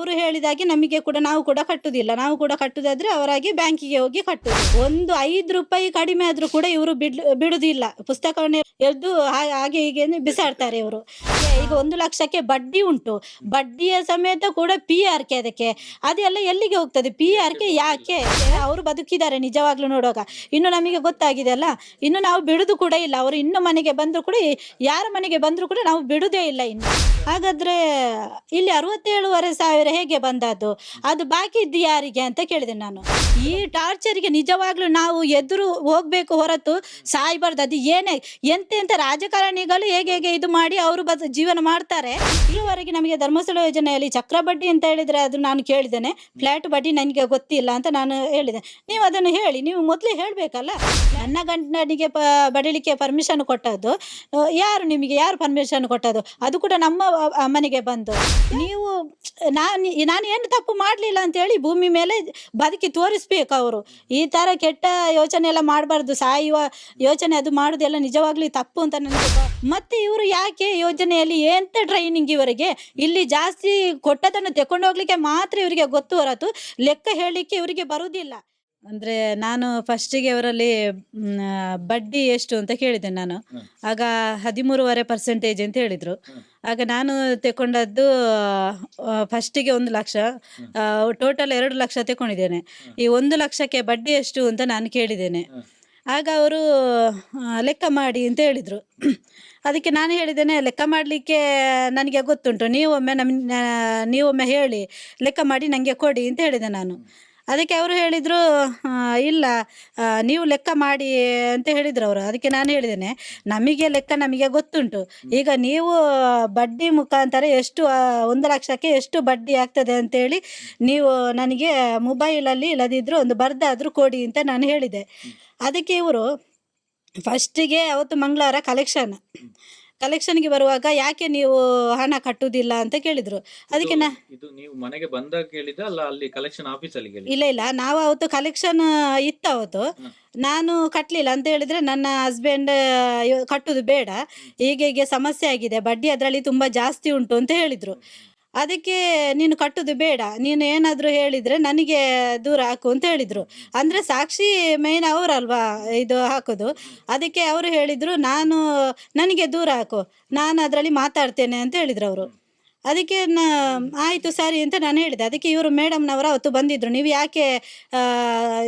ಅವರು ಹೇಳಿದಾಗೆ ನಮಗೆ ಕೂಡ ನಾವು ಕೂಡ ಕಟ್ಟುದಿಲ್ಲ. ನಾವು ಕೂಡ ಕಟ್ಟುದಾದ್ರೆ ಅವರಾಗಿ ಬ್ಯಾಂಕಿಗೆ ಹೋಗಿ ಕಟ್ಟುದು. ಒಂದು ಐದು ರೂಪಾಯಿ ಕಡಿಮೆ ಆದ್ರೂ ಕೂಡ ಇವರು ಬಿಡ್, ಬಿಡುದಿಲ್ಲ. ಪುಸ್ತಕವನ್ನು ಎದ್ದು ಹಾಗೆ ಹೀಗೆ ಬಿಸಾಡ್ತಾರೆ ಇವರು. ಈಗ ಒಂದು ಲಕ್ಷಕ್ಕೆ ಬಡ್ಡಿ ಉಂಟು. ಬಡ್ಡಿಯ ಸಮೇತ ಕೂಡ ಪಿ ಆರ್ ಕೆ ಅದಕ್ಕೆ. ಅದೆಲ್ಲ ಎಲ್ಲಿಗೆ ಹೋಗ್ತದೆ? ಪಿ ಆರ್ ಕೆ ಯಾಕೆ? ಅವರು ಬದುಕಿದ್ದಾರೆ ನಿಜವಾಗ್ಲೂ ನೋಡುವಾಗ. ಇನ್ನು ನಮಗೆ ಗೊತ್ತಾಗಿದೆ ಅಲ್ಲ? ಇನ್ನು ನಾವು ಬಿಡುದು ಕೂಡ ಇಲ್ಲ. ಅವರು ಇನ್ನು ಮನೆಗೆ ಬಂದರೂ ಕೂಡ, ಯಾರ ಮನೆಗೆ ಬಂದರೂ ಕೂಡ ನಾವು ಬಿಡುದೇ ಇಲ್ಲ ಇನ್ನು. ಹಾಗಾದ್ರೆ ಇಲ್ಲಿ ಅರವತ್ತೇಳುವರೆ ಸಾವಿರ ಹೇಗೆ ಬಂದದ್ದು? ಅದು ಬಾಕಿ ಇದ್ದು ಯಾರಿಗೆ ಅಂತ ಕೇಳಿದೆ ನಾನು. ಈ ಟಾರ್ಚರ್ಗೆ ನಿಜವಾಗ್ಲೂ ನಾವು ಎದುರು ಹೋಗ್ಬೇಕು ಹೊರತು ಸಾಯ್ಬಾರ್ದು. ಅದು ಏನೇ ಎಂತೆಂತ ರಾಜಕಾರಣಿಗಳು ಹೇಗೆ ಹೇಗೆ ಇದು ಮಾಡಿ ಅವರು ಬದ ಜೀವನ ಮಾಡ್ತಾರೆ? ಇಲ್ಲಿವರೆಗೆ ನಮಗೆ ಧರ್ಮಸ್ಥಳ ಯೋಜನೆಯಲ್ಲಿ ಚಕ್ರ ಬಡ್ಡಿ ಅಂತ ಹೇಳಿದ್ರೆ ಅದು ನಾನು ಕೇಳಿದ್ದೇನೆ. ಫ್ಲಾಟ್ ಬಡ್ಡಿ ನನಗೆ ಗೊತ್ತಿಲ್ಲ ಅಂತ ನಾನು ಹೇಳಿದೆ. ನೀವು ಅದನ್ನು ಹೇಳಿ, ನೀವು ಮೊದಲೇ ಹೇಳಬೇಕಲ್ಲ? ನನ್ನ ಗಂಡನಿಗೆ ಪ, ಬಡಿಲಿಕ್ಕೆ ಪರ್ಮಿಷನ್ ಕೊಟ್ಟದ್ದು. ಯಾರು ನಿಮಗೆ ಯಾರು ಪರ್ಮಿಷನ್ ಕೊಟ್ಟದ್ದು? ಅದು ಕೂಡ ನಮ್ಮ ಮನೆಗೆ ಬಂದು. ನೀವು, ನಾನು ನಾನು ಏನು ತಪ್ಪು ಮಾಡಲಿಲ್ಲ ಅಂತೇಳಿ ಭೂಮಿ ಮೇಲೆ ಬದುಕಿ ತೋರಿಸ್ಬೇಕು ಅವರು. ಈ ಥರ ಕೆಟ್ಟ ಯೋಚನೆ ಎಲ್ಲ ಮಾಡಬಾರ್ದು. ಸಾಯುವ ಯೋಚನೆ ಅದು ಮಾಡೋದೆಲ್ಲ ನಿಜವಾಗ್ಲೂ ತಪ್ಪು ಅಂತ ನನಗೆ ಮತ್ತೆ ಇವರು ಯಾಕೆ ಯೋಜನೆಯಲ್ಲಿ ಎಂತ ಟ್ರೈನಿಂಗ್ ಇವರಿಗೆ? ಇಲ್ಲಿ ಜಾಸ್ತಿ ಕೊಟ್ಟದನ್ನು ತೆಕ್ಕೊಂಡು ಹೋಗ್ಲಿಕ್ಕೆ ಮಾತ್ರ ಇವರಿಗೆ ಗೊತ್ತು ಹೊರತು ಲೆಕ್ಕ ಹೇಳಲಿಕ್ಕೆ ಇವರಿಗೆ ಬರುವುದಿಲ್ಲ ಅಂದ್ರೆ ನಾನು ಫಸ್ಟಿಗೆ ಅವರಲ್ಲಿ ಮ್, ಬಡ್ಡಿ ಎಷ್ಟು ಅಂತ ಕೇಳಿದೆ ನಾನು. ಆಗ ಹದಿಮೂರುವರೆ ಪರ್ಸೆಂಟೇಜ್ ಅಂತ ಹೇಳಿದ್ರು. ಆಗ ನಾನು ತಗೊಂಡದ್ದು ಫಸ್ಟಿಗೆ ಒಂದು ಲಕ್ಷ ಟೋಟಲ್ ಎರಡು ಲಕ್ಷ ತಕೊಂಡಿದ್ದೇನೆ. ಈ ಒಂದು ಲಕ್ಷಕ್ಕೆ ಬಡ್ಡಿ ಎಷ್ಟು ಅಂತ ನಾನು ಕೇಳಿದ್ದೇನೆ. ಆಗ ಅವರು ಲೆಕ್ಕ ಮಾಡಿ ಅಂತ ಹೇಳಿದರು. ಅದಕ್ಕೆ ನಾನು ಹೇಳಿದ್ದೇನೆ ಲೆಕ್ಕ ಮಾಡಲಿಕ್ಕೆ ನನಗೆ ಗೊತ್ತುಂಟು. ನೀವೊಮ್ಮೆ ನಮ್ಮ ನೀವೊಮ್ಮೆ ಹೇಳಿ ಲೆಕ್ಕ ಮಾಡಿ ನನಗೆ ಕೊಡಿ ಅಂತ ಹೇಳಿದೆ ನಾನು. ಅದಕ್ಕೆ ಅವರು ಹೇಳಿದರು ಇಲ್ಲ ನೀವು ಲೆಕ್ಕ ಮಾಡಿ ಅಂತ ಹೇಳಿದರು ಅವರು. ಅದಕ್ಕೆ ನಾನು ಹೇಳಿದ್ದೇನೆ ನಮಗೆ ಲೆಕ್ಕ ನಮಗೆ ಗೊತ್ತುಂಟು. ಈಗ ನೀವು ಬಡ್ಡಿ ಮುಖಾಂತರ ಎಷ್ಟು ಒಂದು ಲಕ್ಷಕ್ಕೆ ಎಷ್ಟು ಬಡ್ಡಿ ಆಗ್ತದೆ ಅಂತೇಳಿ ನೀವು ನನಗೆ ಮೊಬೈಲಲ್ಲಿ ಇಲ್ಲದಿದ್ದರೂ ಒಂದು ಬರ್ದಾದರೂ ಕೊಡಿ ಅಂತ ನಾನು ಹೇಳಿದೆ. ಅದಕ್ಕೆ ಇವರು ಫಸ್ಟಿಗೆ ಅವತ್ತು ಮಂಗಳವಾರ ಕಲೆಕ್ಷನ್ ಕಲೆಕ್ಷನ್ಗೆ ಬರುವಾಗ ಯಾಕೆ ನೀವು ಹಣ ಕಟ್ಟುವುದಿಲ್ಲ ಅಂತ ಕೇಳಿದ್ರು. ಅದಕ್ಕೆ ನಾ ಇದು ನೀವು ಮನೆಗೆ ಬಂದಾಗ ಕೇಳಿದ ಅಲ್ಲ ಅಲ್ಲಿ ಕಲೆಕ್ಷನ್ ಆಫೀಸ್ ಅಲ್ಲಿ ಇಲ್ಲ ಇಲ್ಲ. ನಾವು ಅವತ್ತು ಕಲೆಕ್ಷನ್ ಇತ್ತು ಅವತ್ತು. ನಾನು ಕಟ್ಟಲಿಲ್ಲ ಅಂತ ಹೇಳಿದ್ರೆ ನನ್ನ ಹಸ್ಬೆಂಡ್ ಕಟ್ಟುದು ಬೇಡ. ಹೀಗೆ ಹೀಗೆ ಸಮಸ್ಯೆ ಆಗಿದೆ. ಬಡ್ಡಿ ಅದರಲ್ಲಿ ತುಂಬಾ ಜಾಸ್ತಿ ಉಂಟು ಅಂತ ಹೇಳಿದರು. ಅದಕ್ಕೆ ನೀನು ಕಟ್ಟುದು ಬೇಡ. ನೀನು ಏನಾದರೂ ಹೇಳಿದರೆ ನನಗೆ ದೂರ ಹಾಕು ಅಂತ ಹೇಳಿದರು. ಅಂದರೆ ಸಾಕ್ಷಿ ಮೇನ್ ಅವರಲ್ವಾ ಇದು ಹಾಕೋದು? ಅದಕ್ಕೆ ಅವರು ಹೇಳಿದರು ನಾನು ನನಗೆ ದೂರ ಹಾಕು. ನಾನು ಅದರಲ್ಲಿ ಮಾತಾಡ್ತೇನೆ ಅಂತ ಹೇಳಿದರು ಅವರು. ಅದಕ್ಕೆ ನಾ ಆಯಿತು ಸರಿ ಅಂತ ನಾನು ಹೇಳಿದೆ. ಅದಕ್ಕೆ ಇವರು ಮೇಡಮ್ನವರು ಅವತ್ತು ಬಂದಿದ್ರು. ನೀವು ಯಾಕೆ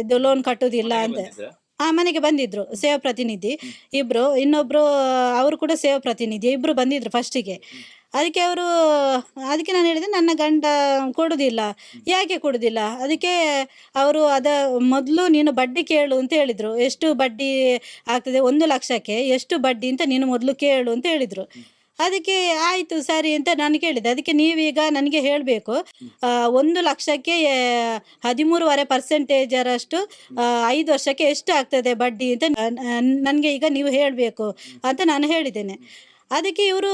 ಇದು ಲೋನ್ ಕಟ್ಟೋದಿಲ್ಲ ಅಂತ? ಆ ಮನೆಗೆ ಬಂದಿದ್ರು ಸೇವಾ ಪ್ರತಿನಿಧಿ. ಇಬ್ಬರು ಇನ್ನೊಬ್ಬರು ಅವರು ಕೂಡ ಸೇವಾ ಪ್ರತಿನಿಧಿ. ಇಬ್ಬರು ಬಂದಿದ್ರು ಫಸ್ಟಿಗೆ ಅದಕ್ಕೆ ಅವರು ಅದಕ್ಕೆ ನಾನು ಹೇಳಿದೆ ನನ್ನ ಗಂಡ ಕೊಡುವುದಿಲ್ಲ ಯಾಕೆ ಕೊಡುವುದಿಲ್ಲ ಅದಕ್ಕೆ ಅವರು ಅದ ಮೊದಲು ನೀನು ಬಡ್ಡಿ ಕೇಳು ಅಂತ ಹೇಳಿದರು. ಎಷ್ಟು ಬಡ್ಡಿ ಆಗ್ತದೆ? ಒಂದು ಲಕ್ಷಕ್ಕೆ ಎಷ್ಟು ಬಡ್ಡಿ ಅಂತ ನೀನು ಮೊದಲು ಕೇಳು ಅಂತ ಹೇಳಿದರು. ಅದಕ್ಕೆ ಆಯಿತು ಸರಿ ಅಂತ ನಾನು ಕೇಳಿದೆ. ಅದಕ್ಕೆ ನೀವೀಗ ನನಗೆ ಹೇಳಬೇಕು ಒಂದು ಲಕ್ಷಕ್ಕೆ ಹದಿಮೂರುವರೆ ಪರ್ಸೆಂಟೇಜರಷ್ಟು ಐದು ವರ್ಷಕ್ಕೆ ಎಷ್ಟು ಆಗ್ತದೆ ಬಡ್ಡಿ ಅಂತ ನನಗೆ ಈಗ ನೀವು ಹೇಳಬೇಕು ಅಂತ ನಾನು ಹೇಳಿದ್ದೇನೆ. ಅದಕ್ಕೆ ಇವರು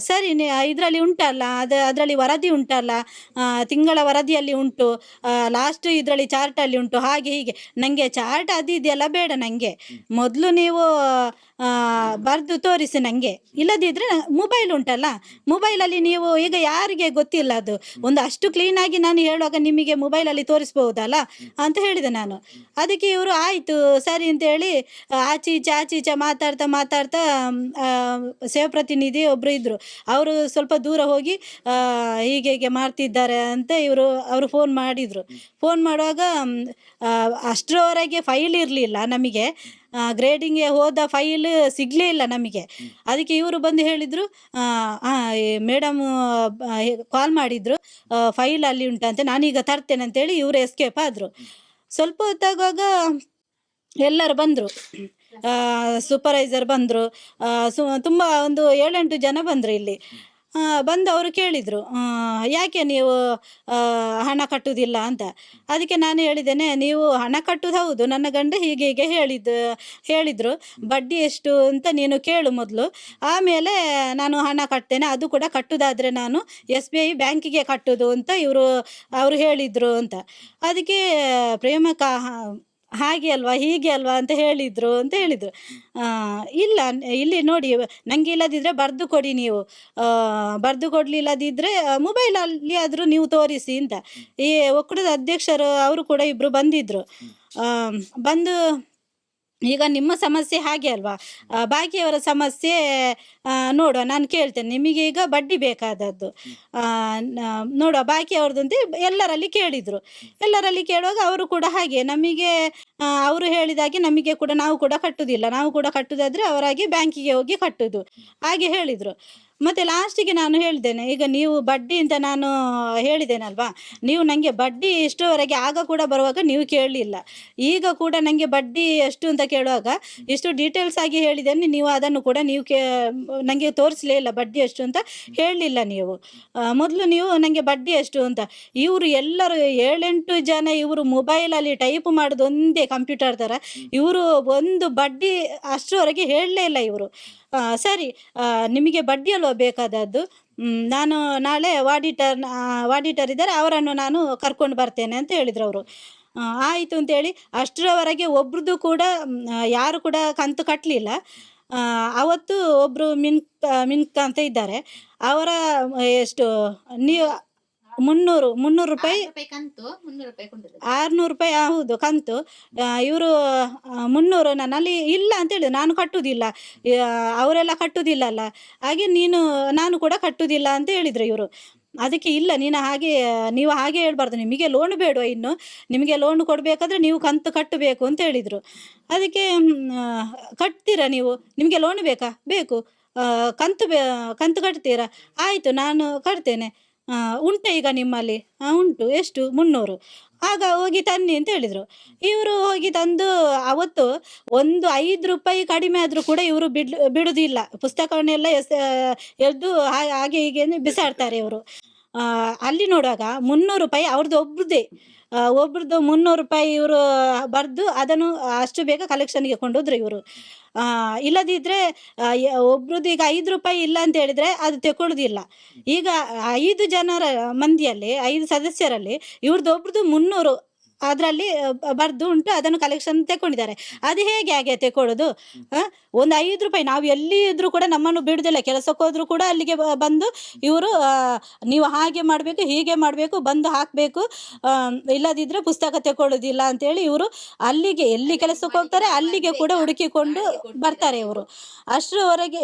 ಸರಿ ಇದರಲ್ಲಿ ಉಂಟಲ್ಲ ಅದ ಅದರಲ್ಲಿ ವರದಿ ಉಂಟಲ್ಲ ತಿಂಗಳ ವರದಿಯಲ್ಲಿ ಉಂಟು ಲಾಸ್ಟ್ ಇದರಲ್ಲಿ ಚಾರ್ಟಲ್ಲಿ ಉಂಟು ಹಾಗೆ ಹೀಗೆ. ನನಗೆ ಚಾರ್ಟ್ ಅದು ಇದೆಲ್ಲ ಬೇಡ ನನಗೆ ಮೊದಲು ನೀವು ಬರೆದು ತೋರಿಸಿ ನನಗೆ ಇಲ್ಲದಿದ್ದರೆ ಮೊಬೈಲ್ ಉಂಟಲ್ಲ. ಮೊಬೈಲಲ್ಲಿ ನೀವು ಈಗ ಯಾರಿಗೆ ಗೊತ್ತಿಲ್ಲ ಅದು. ಒಂದು ಅಷ್ಟು ಕ್ಲೀನಾಗಿ ನಾನು ಹೇಳುವಾಗ ನಿಮಗೆ ಮೊಬೈಲಲ್ಲಿ ತೋರಿಸ್ಬಹುದಲ್ಲ ಅಂತ ಹೇಳಿದೆ ನಾನು. ಅದಕ್ಕೆ ಇವರು ಆಯಿತು, ಸರಿ ಅಂತೇಳಿ ಆಚೆ ಈಚೆ ಆಚೆ ಈಚೆ ಮಾತಾಡ್ತಾ ಮಾತಾಡ್ತಾ ಸೇವಾ ಪ್ರತಿನಿಧಿ ಒಬ್ಬರು ಇದ್ದರು ಅವರು ಸ್ವಲ್ಪ ದೂರ ಹೋಗಿ ಹೀಗೆ ಹೀಗೆ ಮಾಡ್ತಿದ್ದಾರೆ ಅಂತ ಇವರು, ಅವರು ಫೋನ್ ಮಾಡಿದರು. ಫೋನ್ ಮಾಡುವಾಗ ಅಷ್ಟರವರೆಗೆ ಫೈಲ್ ಇರಲಿಲ್ಲ ನಮಗೆ. ಗ್ರೇಡಿಂಗ್ಗೆ ಹೋದ ಫೈಲ್ ಸಿಗಲೇ ಇಲ್ಲ ನಮಗೆ. ಅದಕ್ಕೆ ಇವರು ಬಂದು ಹೇಳಿದರು ಮೇಡಮ್ ಕಾಲ್ ಮಾಡಿದರು ಫೈಲ್ ಅಲ್ಲಿ ಉಂಟಂತೆ ನಾನೀಗ ತರ್ತೇನೆ ಅಂತೇಳಿ ಇವರು ಎಸ್ಕೇಪ್ ಆದರು. ಸ್ವಲ್ಪ ಹೊತ್ತಾಗುವಾಗ ಎಲ್ಲರೂ ಬಂದರು. ಸೂಪರ್ವೈಸರ್ ಬಂದರು ಸು ತುಂಬ ಒಂದು ಏಳೆಂಟು ಜನ ಬಂದರು ಇಲ್ಲಿ. ಬಂದು ಅವರು ಕೇಳಿದರು ಯಾಕೆ ನೀವು ಹಣ ಕಟ್ಟುವುದಿಲ್ಲ ಅಂತ? ಅದಕ್ಕೆ ನಾನು ಹೇಳಿದ್ದೇನೆ, ನೀವು ಹಣ ಕಟ್ಟುವುದು ಹೌದು, ನನ್ನ ಗಂಡ ಹೀಗೆ ಹೀಗೆ ಹೇಳಿದ್ದು ಹೇಳಿದರು, ಬಡ್ಡಿ ಎಷ್ಟು ಅಂತ ನೀನು ಕೇಳು ಮೊದಲು. ಆಮೇಲೆ ನಾನು ಹಣ ಕಟ್ತೇನೆ, ಅದು ಕೂಡ ಕಟ್ಟುದಾದರೆ ನಾನು ಎಸ್ ಬಿ ಐ ಬ್ಯಾಂಕಿಗೆ ಕಟ್ಟೋದು ಅಂತ ಇವರು, ಅವರು ಹೇಳಿದರು ಅಂತ. ಅದಕ್ಕೆ, ಪ್ರೇಮಕ ಹಾಗೆ ಅಲ್ವಾ ಹೀಗೆ ಅಲ್ವಾ ಅಂತ ಹೇಳಿದ್ರು ಅಂತ ಹೇಳಿದ್ರು. ಇಲ್ಲ ಇಲ್ಲಿ ನೋಡಿ ನಂಗೆ ಇಲ್ಲದಿದ್ರೆ ಬರೆದು ಕೊಡಿ ನೀವು. ಬರೆದು ಕೊಡಲಿಲ್ಲದಿದ್ದರೆ ಮೊಬೈಲಲ್ಲಿ ಆದರೂ ನೀವು ತೋರಿಸಿ ಅಂತ. ಈ ಒಕ್ಕೂಟದ ಅಧ್ಯಕ್ಷರು ಅವರು ಕೂಡ ಇಬ್ರು ಬಂದಿದ್ರು. ಆ, ಬಂದು ಈಗ ನಿಮ್ಮ ಸಮಸ್ಯೆ ಹಾಗೆ ಅಲ್ವಾ? ಬಾಕಿಯವರ ಸಮಸ್ಯೆ ನೋಡುವ ನಾನು ಕೇಳ್ತೇನೆ. ನಿಮಗೆ ಈಗ ಬಡ್ಡಿ ಬೇಕಾದದ್ದು. ನೋಡುವ ಬಾಕಿಯವ್ರದ್ದಂತೆ ಎಲ್ಲರಲ್ಲಿ ಕೇಳಿದರು. ಎಲ್ಲರಲ್ಲಿ ಕೇಳುವಾಗ ಅವರು ಕೂಡ ಹಾಗೆ ನಮಗೆ ಅವರು ಹೇಳಿದಾಗೆ ನಮಗೆ ಕೂಡ ನಾವು ಕೂಡ ಕಟ್ಟುವುದಿಲ್ಲ ನಾವು ಕೂಡ ಕಟ್ಟುವುದಾದರೆ ಅವರಾಗಿ ಬ್ಯಾಂಕಿಗೆ ಹೋಗಿ ಕಟ್ಟುವುದು ಹಾಗೆ ಹೇಳಿದರು. ಮತ್ತೆ ಲಾಸ್ಟಿಗೆ ನಾನು ಹೇಳಿದ್ದೇನೆ ಈಗ ನೀವು ಬಡ್ಡಿ ಅಂತ ನಾನು ಹೇಳಿದ್ದೇನಲ್ವಾ ನೀವು ನನಗೆ ಬಡ್ಡಿ ಇಷ್ಟುವರೆಗೆ ಆಗ ಕೂಡ ಬರುವಾಗ ನೀವು ಕೇಳಲಿಲ್ಲ. ಈಗ ಕೂಡ ನನಗೆ ಬಡ್ಡಿ ಎಷ್ಟು ಅಂತ ಕೇಳುವಾಗ, ಇಷ್ಟು ಡೀಟೇಲ್ಸ್ ಆಗಿ ಹೇಳಿದ್ದೇನೆ, ನೀವು ಅದನ್ನು ಕೂಡ ನೀವು ಕೇ ನನಗೆ ತೋರಿಸಲೇ ಇಲ್ಲ ಬಡ್ಡಿ ಎಷ್ಟು ಅಂತ ಹೇಳಲಿಲ್ಲ ನೀವು. ಮೊದಲು ನೀವು ನನಗೆ ಬಡ್ಡಿ ಎಷ್ಟು ಅಂತ, ಇವರು ಎಲ್ಲರೂ ಏಳೆಂಟು ಜನ ಇವರು ಮೊಬೈಲಲ್ಲಿ ಟೈಪ್ ಮಾಡೋದು ಒಂದೇ ಕಂಪ್ಯೂಟರ್ ಥರ ಇವರು ಒಂದು ಬಡ್ಡಿ ಅಷ್ಟರವರೆಗೆ ಹೇಳಲೇ ಇಲ್ಲ ಇವರು. ಸರಿ ನಿಮಗೆ ಬಡ್ಡಿ ಅಲ್ವ ಬೇಕಾದದ್ದು? ನಾನು ನಾಳೆ ವಾಡಿಟರ್ ವಾಡಿಟರ್ ಇದ್ದಾರೆ, ಅವರನ್ನು ನಾನು ಕರ್ಕೊಂಡು ಬರ್ತೇನೆ ಅಂತ ಹೇಳಿದರು ಅವರು. ಆಯಿತು ಅಂತೇಳಿ, ಅಷ್ಟರವರೆಗೆ ಒಬ್ರದ್ದು ಕೂಡ ಯಾರು ಕೂಡ ಕಂತು ಕಟ್ಟಲಿಲ್ಲ ಅವತ್ತು ಒಬ್ಬರು ಮಿನ್ ಮಿನ್ಕ್ ಅಂತ ಇದ್ದಾರೆ. ಅವರ ಎಷ್ಟು, ನೀವು ಮುನ್ನೂರು ಮುನ್ನೂರು ರೂಪಾಯಿ ಕಂತು ಮುನ್ನೂರು ರೂಪಾಯಿ ಆರ್ನೂರು ರೂಪಾಯಿ ಹೌದು ಕಂತು. ಇವರು ಮುನ್ನೂರು ನನ್ನಲ್ಲಿ ಇಲ್ಲ ಅಂತ ಹೇಳಿದ್ರು ನಾನು ಕಟ್ಟುವುದಿಲ್ಲ ಅವರೆಲ್ಲ ಕಟ್ಟುವುದಿಲ್ಲ ಅಲ್ಲ ಹಾಗೆ ನೀನು ನಾನು ಕೂಡ ಕಟ್ಟುವುದಿಲ್ಲ ಅಂತ ಹೇಳಿದ್ರು ಇವರು. ಅದಕ್ಕೆ ಇಲ್ಲ ನೀನು ಹಾಗೆ ನೀವು ಹಾಗೆ ಹೇಳ್ಬಾರ್ದು. ನಿಮಗೆ ಲೋನ್ ಬೇಡ ಇನ್ನು? ನಿಮಗೆ ಲೋನ್ ಕೊಡಬೇಕಾದ್ರೆ ನೀವು ಕಂತು ಕಟ್ಟಬೇಕು ಅಂತ ಹೇಳಿದರು. ಅದಕ್ಕೆ ಕಟ್ತೀರಾ ನೀವು? ನಿಮಗೆ ಲೋನ್ ಬೇಕಾ? ಬೇಕು. ಕಂತು ಬೇ ಕಂತು ಕಟ್ತೀರಾ? ಆಯಿತು ನಾನು ಕಟ್ತೇನೆ. ಉಂಟಾ ಈಗ ನಿಮ್ಮಲ್ಲಿ? ಉಂಟು. ಎಷ್ಟು? ಮುನ್ನೂರು. ಆಗ ಹೋಗಿ ತನ್ನಿ ಅಂತ ಹೇಳಿದರು. ಇವರು ಹೋಗಿ ತಂದು, ಅವತ್ತು ಒಂದು ಐದು ರೂಪಾಯಿ ಕಡಿಮೆ ಆದರೂ ಕೂಡ ಇವರು ಬಿಡ್ ಬಿಡುವುದಿಲ್ಲ ಪುಸ್ತಕವನ್ನೆಲ್ಲ ಎಸ್ ಎದ್ದು ಹಾಗೆ ಹೀಗೆ ಬಿಸಾಡ್ತಾರೆ ಇವರು. ಅಲ್ಲಿ ನೋಡುವಾಗ ಮುನ್ನೂರು ರೂಪಾಯಿ ಅವ್ರದ್ದು ಒಬ್ರದ್ದೇ. ಒಬ್ರದ್ದು ಮುನ್ನೂರು ರೂಪಾಯಿ ಇವರು ಬರೆದು ಅದನ್ನು ಅಷ್ಟು ಬೇಗ ಕಲೆಕ್ಷನ್ಗೆ ಕೊಂಡೋದ್ರು ಇವರು. ಇಲ್ಲದಿದ್ದರೆ ಒಬ್ರದ್ದು ಈಗ ಐದು ರೂಪಾಯಿ ಇಲ್ಲ ಅಂತ ಹೇಳಿದರೆ ಅದು ತಗೊಳ್ಳೋದಿಲ್ಲ ಈಗ ಐದು ಜನರ ಮಂದಿಯಲ್ಲಿ, ಐದು ಸದಸ್ಯರಲ್ಲಿ ಇವ್ರದ್ದು ಒಬ್ರದ್ದು ಮುನ್ನೂರು ಅದರಲ್ಲಿ ಬರೆದು ಉಂಟು ಅದನ್ನು ಕಲೆಕ್ಷನ್ ತೆಕೊಂಡಿದ್ದಾರೆ ಅದು ಹೇಗೆ ಹಾಗೆ ತಗೊಳ್ಳೋದು ಒಂದು ಐದು ರೂಪಾಯಿ ನಾವು ಎಲ್ಲಿ ಇದ್ರೂ ಕೂಡ ನಮ್ಮನ್ನು ಬಿಡುದಿಲ್ಲ. ಕೆಲಸಕ್ಕೆ ಹೋದ್ರು ಕೂಡ ಅಲ್ಲಿಗೆ ಬಂದು ಇವರು ನೀವು ಹಾಗೆ ಮಾಡಬೇಕು ಹೀಗೆ ಮಾಡಬೇಕು ಬಂದು ಹಾಕಬೇಕು ಇಲ್ಲದಿದ್ದರೆ ಪುಸ್ತಕ ತಗೊಳ್ಳೋದಿಲ್ಲ ಅಂತೇಳಿ ಇವರು ಅಲ್ಲಿಗೆ ಎಲ್ಲಿ ಕೆಲಸಕ್ಕೆ ಹೋಗ್ತಾರೆ ಅಲ್ಲಿಗೆ ಕೂಡ ಹುಡುಕಿಕೊಂಡು ಬರ್ತಾರೆ ಇವರು. ಅಷ್ಟರವರೆಗೆ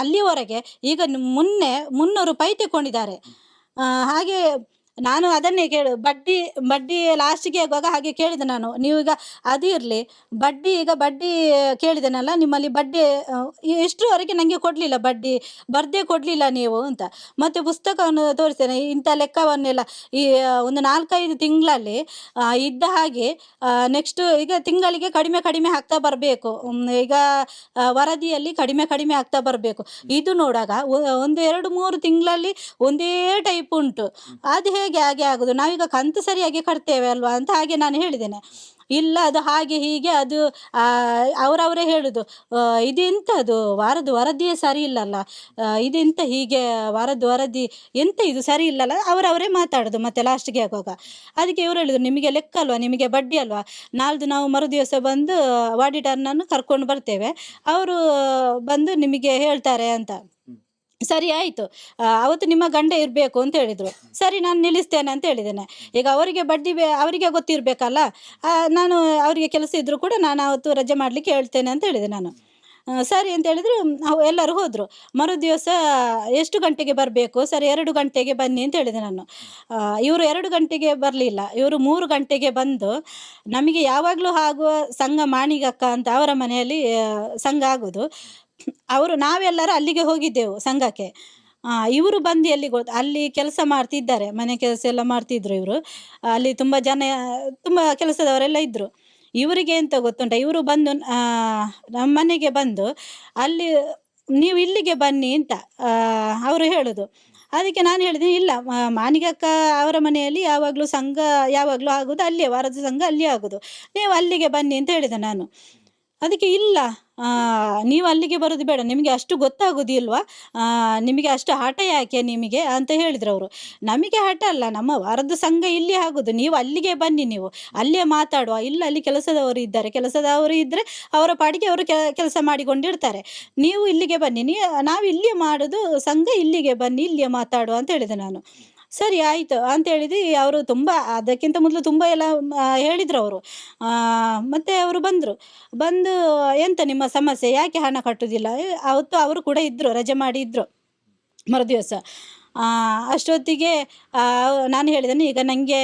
ಅಲ್ಲಿವರೆಗೆ ಈಗ ಮುನ್ನೆ ಮೊನ್ನೆ ಮುನ್ನೂರು ರೂಪಾಯಿ ತೆಕೊಂಡಿದ್ದಾರೆ ಹಾಗೆ ನಾನು ಅದನ್ನೇ ಕೇಳು. ಬಡ್ಡಿ ಬಡ್ಡಿ ಲಾಸ್ಟಿಗೆ ಆಗುವಾಗ ಹಾಗೆ ಕೇಳಿದೆ ನಾನು. ನೀವು ಈಗ ಅದು ಇರಲಿ. ಬಡ್ಡಿ ಈಗ ಬಡ್ಡಿ ಕೇಳಿದೆನಲ್ಲ ನಿಮ್ಮಲ್ಲಿ ಬಡ್ಡಿ ಎಷ್ಟುವರೆಗೆ ಎಷ್ಟರವರೆಗೆ ನನಗೆ ಕೊಡಲಿಲ್ಲ ಬಡ್ಡಿ? ಬರದೇ ಕೊಡಲಿಲ್ಲ ನೀವು ಅಂತ. ಮತ್ತು ಪುಸ್ತಕವನ್ನು ತೋರಿಸ್ತೇನೆ. ಇಂಥ ಲೆಕ್ಕವನ್ನೆಲ್ಲ ಈ ಒಂದು ನಾಲ್ಕೈದು ತಿಂಗಳಲ್ಲಿ ಇದ್ದ ಹಾಗೆ ನೆಕ್ಸ್ಟ್ ಈಗ ತಿಂಗಳಿಗೆ ಕಡಿಮೆ ಕಡಿಮೆ ಆಗ್ತಾ ಬರಬೇಕು. ಈಗ ವರದಿಯಲ್ಲಿ ಕಡಿಮೆ ಕಡಿಮೆ ಆಗ್ತಾ ಬರಬೇಕು. ಇದು ನೋಡಾಗ ಒಂದು ಎರಡು ಮೂರು ತಿಂಗಳಲ್ಲಿ ಒಂದೇ ಟೈಪ್ ಉಂಟು. ಅದು ಹೇಗೆ ಹಾಗೆ ಆಗೋದು? ನಾವೀಗ ಕಂತು ಸರಿಯಾಗಿ ಕಟ್ತೇವೆ ಅಲ್ವಾ ಅಂತ ಹಾಗೆ ನಾನು ಹೇಳಿದ್ದೇನೆ. ಇಲ್ಲ, ಅದು ಹಾಗೆ ಹೀಗೆ ಅದು ಅವರವರೇ ಹೇಳುದು. ಇದು ಎಂಥದು ವಾರದ ವರದಿಯೇ ಸರಿ ಇಲ್ಲಲ್ಲ. ಇದೆಂತ ಹೀಗೆ ವಾರದ ವರದಿ ಎಂತ ಇದು ಸರಿ ಇಲ್ಲಲ್ಲ? ಅವರವರೇ ಮಾತಾಡೋದು ಮತ್ತೆ ಲಾಸ್ಟ್ಗೆ ಆಗುವಾಗ. ಅದಕ್ಕೆ ಇವರು ಹೇಳಿದ್ರು, ನಿಮಗೆ ಲೆಕ್ಕ ಅಲ್ವಾ? ನಿಮಗೆ ಬಡ್ಡಿ ಅಲ್ವಾ? ನಾಳ್ದು ನಾವು ಮರು ದಿವಸ ಬಂದು, ವಾಡಿಟರ್ನನ್ನು ಕರ್ಕೊಂಡು ಬರ್ತೇವೆ. ಅವರು ಬಂದು ನಿಮಗೆ ಹೇಳ್ತಾರೆ ಅಂತ. ಸರಿ ಆಯಿತು. ಅವತ್ತು ನಿಮ್ಮ ಗಂಡ ಇರಬೇಕು ಅಂತ ಹೇಳಿದರು. ಸರಿ, ನಾನು ನಿಲ್ಲಿಸ್ತೇನೆ ಅಂತ ಹೇಳಿದ್ದೇನೆ. ಈಗ ಅವರಿಗೆ ಬಡ್ಡಿ ಬೇ, ಅವರಿಗೆ ಗೊತ್ತಿರಬೇಕಲ್ಲ? ನಾನು ಅವರಿಗೆ ಕೆಲಸ ಇದ್ದರೂ ಕೂಡ ನಾನು ಅವತ್ತು ರಜೆ ಮಾಡಲಿಕ್ಕೆ ಹೇಳ್ತೇನೆ ಅಂತ ಹೇಳಿದೆ ನಾನು. ಸರಿ ಅಂತ ಹೇಳಿದ್ರು ಎಲ್ಲರೂ ಹೋದರು. ಮರು ದಿವಸ ಎಷ್ಟು ಗಂಟೆಗೆ ಬರಬೇಕು? ಸರಿ, ಎರಡು ಗಂಟೆಗೆ ಬನ್ನಿ ಅಂತ ಹೇಳಿದೆ ನಾನು. ಇವರು ಎರಡು ಗಂಟೆಗೆ ಬರಲಿಲ್ಲ. ಇವರು ಮೂರು ಗಂಟೆಗೆ ಬಂದು ನಮಗೆ ಯಾವಾಗಲೂ ಆಗುವ ಸಂಘ ಮಾಣಿಗಕ್ಕ ಅಂತ ಅವರ ಮನೆಯಲ್ಲಿ ಸಂಘ ಆಗೋದು. ಅವರು ನಾವೆಲ್ಲರೂ ಅಲ್ಲಿಗೆ ಹೋಗಿದ್ದೆವು ಸಂಘಕ್ಕೆ. ಇವರು ಬಂದು ಅಲ್ಲಿ ಗೊತ್ತು ಅಲ್ಲಿ ಕೆಲಸ ಮಾಡ್ತಿದ್ದಾರೆ, ಮನೆ ಕೆಲಸ ಎಲ್ಲ ಮಾಡ್ತಿದ್ರು ಇವರು. ಅಲ್ಲಿ ತುಂಬ ಜನ, ತುಂಬ ಕೆಲಸದವರೆಲ್ಲ ಇದ್ದರು ಇವರಿಗೆ ಎಂತ ಗೊತ್ತುಂಟ, ಇವರು ಬಂದು ನಮ್ಮ ಮನೆಗೆ ಬಂದು ಅಲ್ಲಿ ನೀವು ಇಲ್ಲಿಗೆ ಬನ್ನಿ ಅಂತ ಅವರು ಹೇಳೋದು. ಅದಕ್ಕೆ ನಾನು ಹೇಳಿದೆ, ಇಲ್ಲ ಮಾನಿಗಕ್ಕ ಅವರ ಮನೆಯಲ್ಲಿ ಯಾವಾಗಲೂ ಸಂಘ ಯಾವಾಗಲೂ ಆಗೋದು, ಅಲ್ಲಿಯೇ, ವಾರದ ಸಂಘ ಅಲ್ಲಿಯೇ ಆಗೋದು. ನೀವು ಅಲ್ಲಿಗೆ ಬನ್ನಿ ಅಂತ ಹೇಳಿದೆ ನಾನು. ಅದಕ್ಕೆ ಇಲ್ಲ ನೀವು ಅಲ್ಲಿಗೆ ಬರೋದು ಬೇಡ. ನಿಮಗೆ ಅಷ್ಟು ಗೊತ್ತಾಗೋದಿಲ್ವಾ? ನಿಮಗೆ ಅಷ್ಟು ಹಠ ಯಾಕೆ ನಿಮಗೆ ಅಂತ ಹೇಳಿದ್ರು ಅವರು. ನಮಗೆ ಹಠ ಅಲ್ಲ, ನಮ್ಮ ವಾರದ ಸಂಘ ಇಲ್ಲಿ ಆಗೋದು. ನೀವು ಅಲ್ಲಿಗೆ ಬನ್ನಿ ನೀವು. ಅಲ್ಲೇ ಮಾತಾಡುವ. ಇಲ್ಲ, ಅಲ್ಲಿ ಕೆಲಸದವರು ಇದ್ದಾರೆ. ಕೆಲಸದವರು ಇದ್ದರೆ ಅವರ ಪಾಡಿಗೆ ಅವರು ಕೆಲಸ ಮಾಡಿಕೊಂಡಿರ್ತಾರೆ. ನೀವು ಇಲ್ಲಿಗೆ ಬನ್ನಿ. ನೀ, ನಾವು ಇಲ್ಲಿ ಮಾಡೋದು, ಸಂಘ ಇಲ್ಲಿಗೆ ಬನ್ನಿ, ಇಲ್ಲಿಯೇ ಮಾತಾಡುವ ಅಂತ ಹೇಳಿದೆ ನಾನು. ಸರಿ ಆಯಿತು ಅಂತ ಹೇಳಿದ್ವಿ. ಅವರು ತುಂಬ ಅದಕ್ಕಿಂತ ಮೊದಲು ತುಂಬ ಎಲ್ಲ ಹೇಳಿದರು ಅವರು. ಮತ್ತು ಅವರು ಬಂದರು. ಬಂದು, ಎಂತ ನಿಮ್ಮ ಸಮಸ್ಯೆ? ಯಾಕೆ ಹಣ ಕಟ್ಟುವುದಿಲ್ಲ ಅವತ್ತು ಅವರು ಕೂಡ ಇದ್ದರು ರಜೆ ಮಾಡಿ ಮರುದಿವಸ. ಅಷ್ಟೊತ್ತಿಗೆ ನಾನು ಹೇಳಿದ್ದೇನೆ ಈಗ ನನಗೆ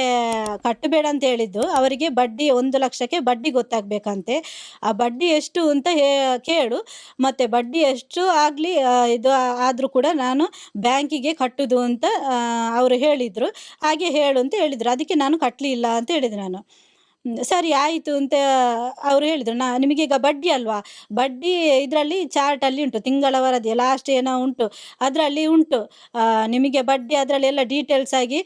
ಕಟ್ಟಬೇಡ ಅಂತ ಹೇಳಿದ್ದು, ಅವರಿಗೆ ಬಡ್ಡಿ ಒಂದು ಲಕ್ಷಕ್ಕೆ ಬಡ್ಡಿ ಗೊತ್ತಾಗಬೇಕಂತೆ. ಆ ಬಡ್ಡಿ ಎಷ್ಟು ಅಂತ ಹೇ, ಕೇಳು. ಮತ್ತು ಬಡ್ಡಿ ಎಷ್ಟು ಆಗಲಿ ಇದು ಆದರೂ ಕೂಡ ನಾನು ಬ್ಯಾಂಕಿಗೆ ಕಟ್ಟುದು ಅಂತ ಅವರು ಹೇಳಿದರು. ಹಾಗೆ ಹೇಳು ಅಂತ ಹೇಳಿದರು. ಅದಕ್ಕೆ ನಾನು ಕಟ್ಟಲಿಲ್ಲ ಅಂತ ಹೇಳಿದೆ ನಾನು. ಸರಿ ಆಯಿತು ಅಂತ ಅವರು ಹೇಳಿದರು. ನಾ ನಿಮಗೀಗ ಬಡ್ಡಿ ಅಲ್ವಾ? ಬಡ್ಡಿ ಇದರಲ್ಲಿ ಚಾರ್ಟಲ್ಲಿ ಉಂಟು ತಿಂಗಳ ವರದಿ ಲಾಸ್ಟ್ ಏನೋ ಉಂಟು. ಅದರಲ್ಲಿ ಉಂಟು. ನಿಮಗೆ ಬಡ್ಡಿ ಅದರಲ್ಲಿ ಎಲ್ಲ ಡೀಟೇಲ್ಸ್ ಆಗಿ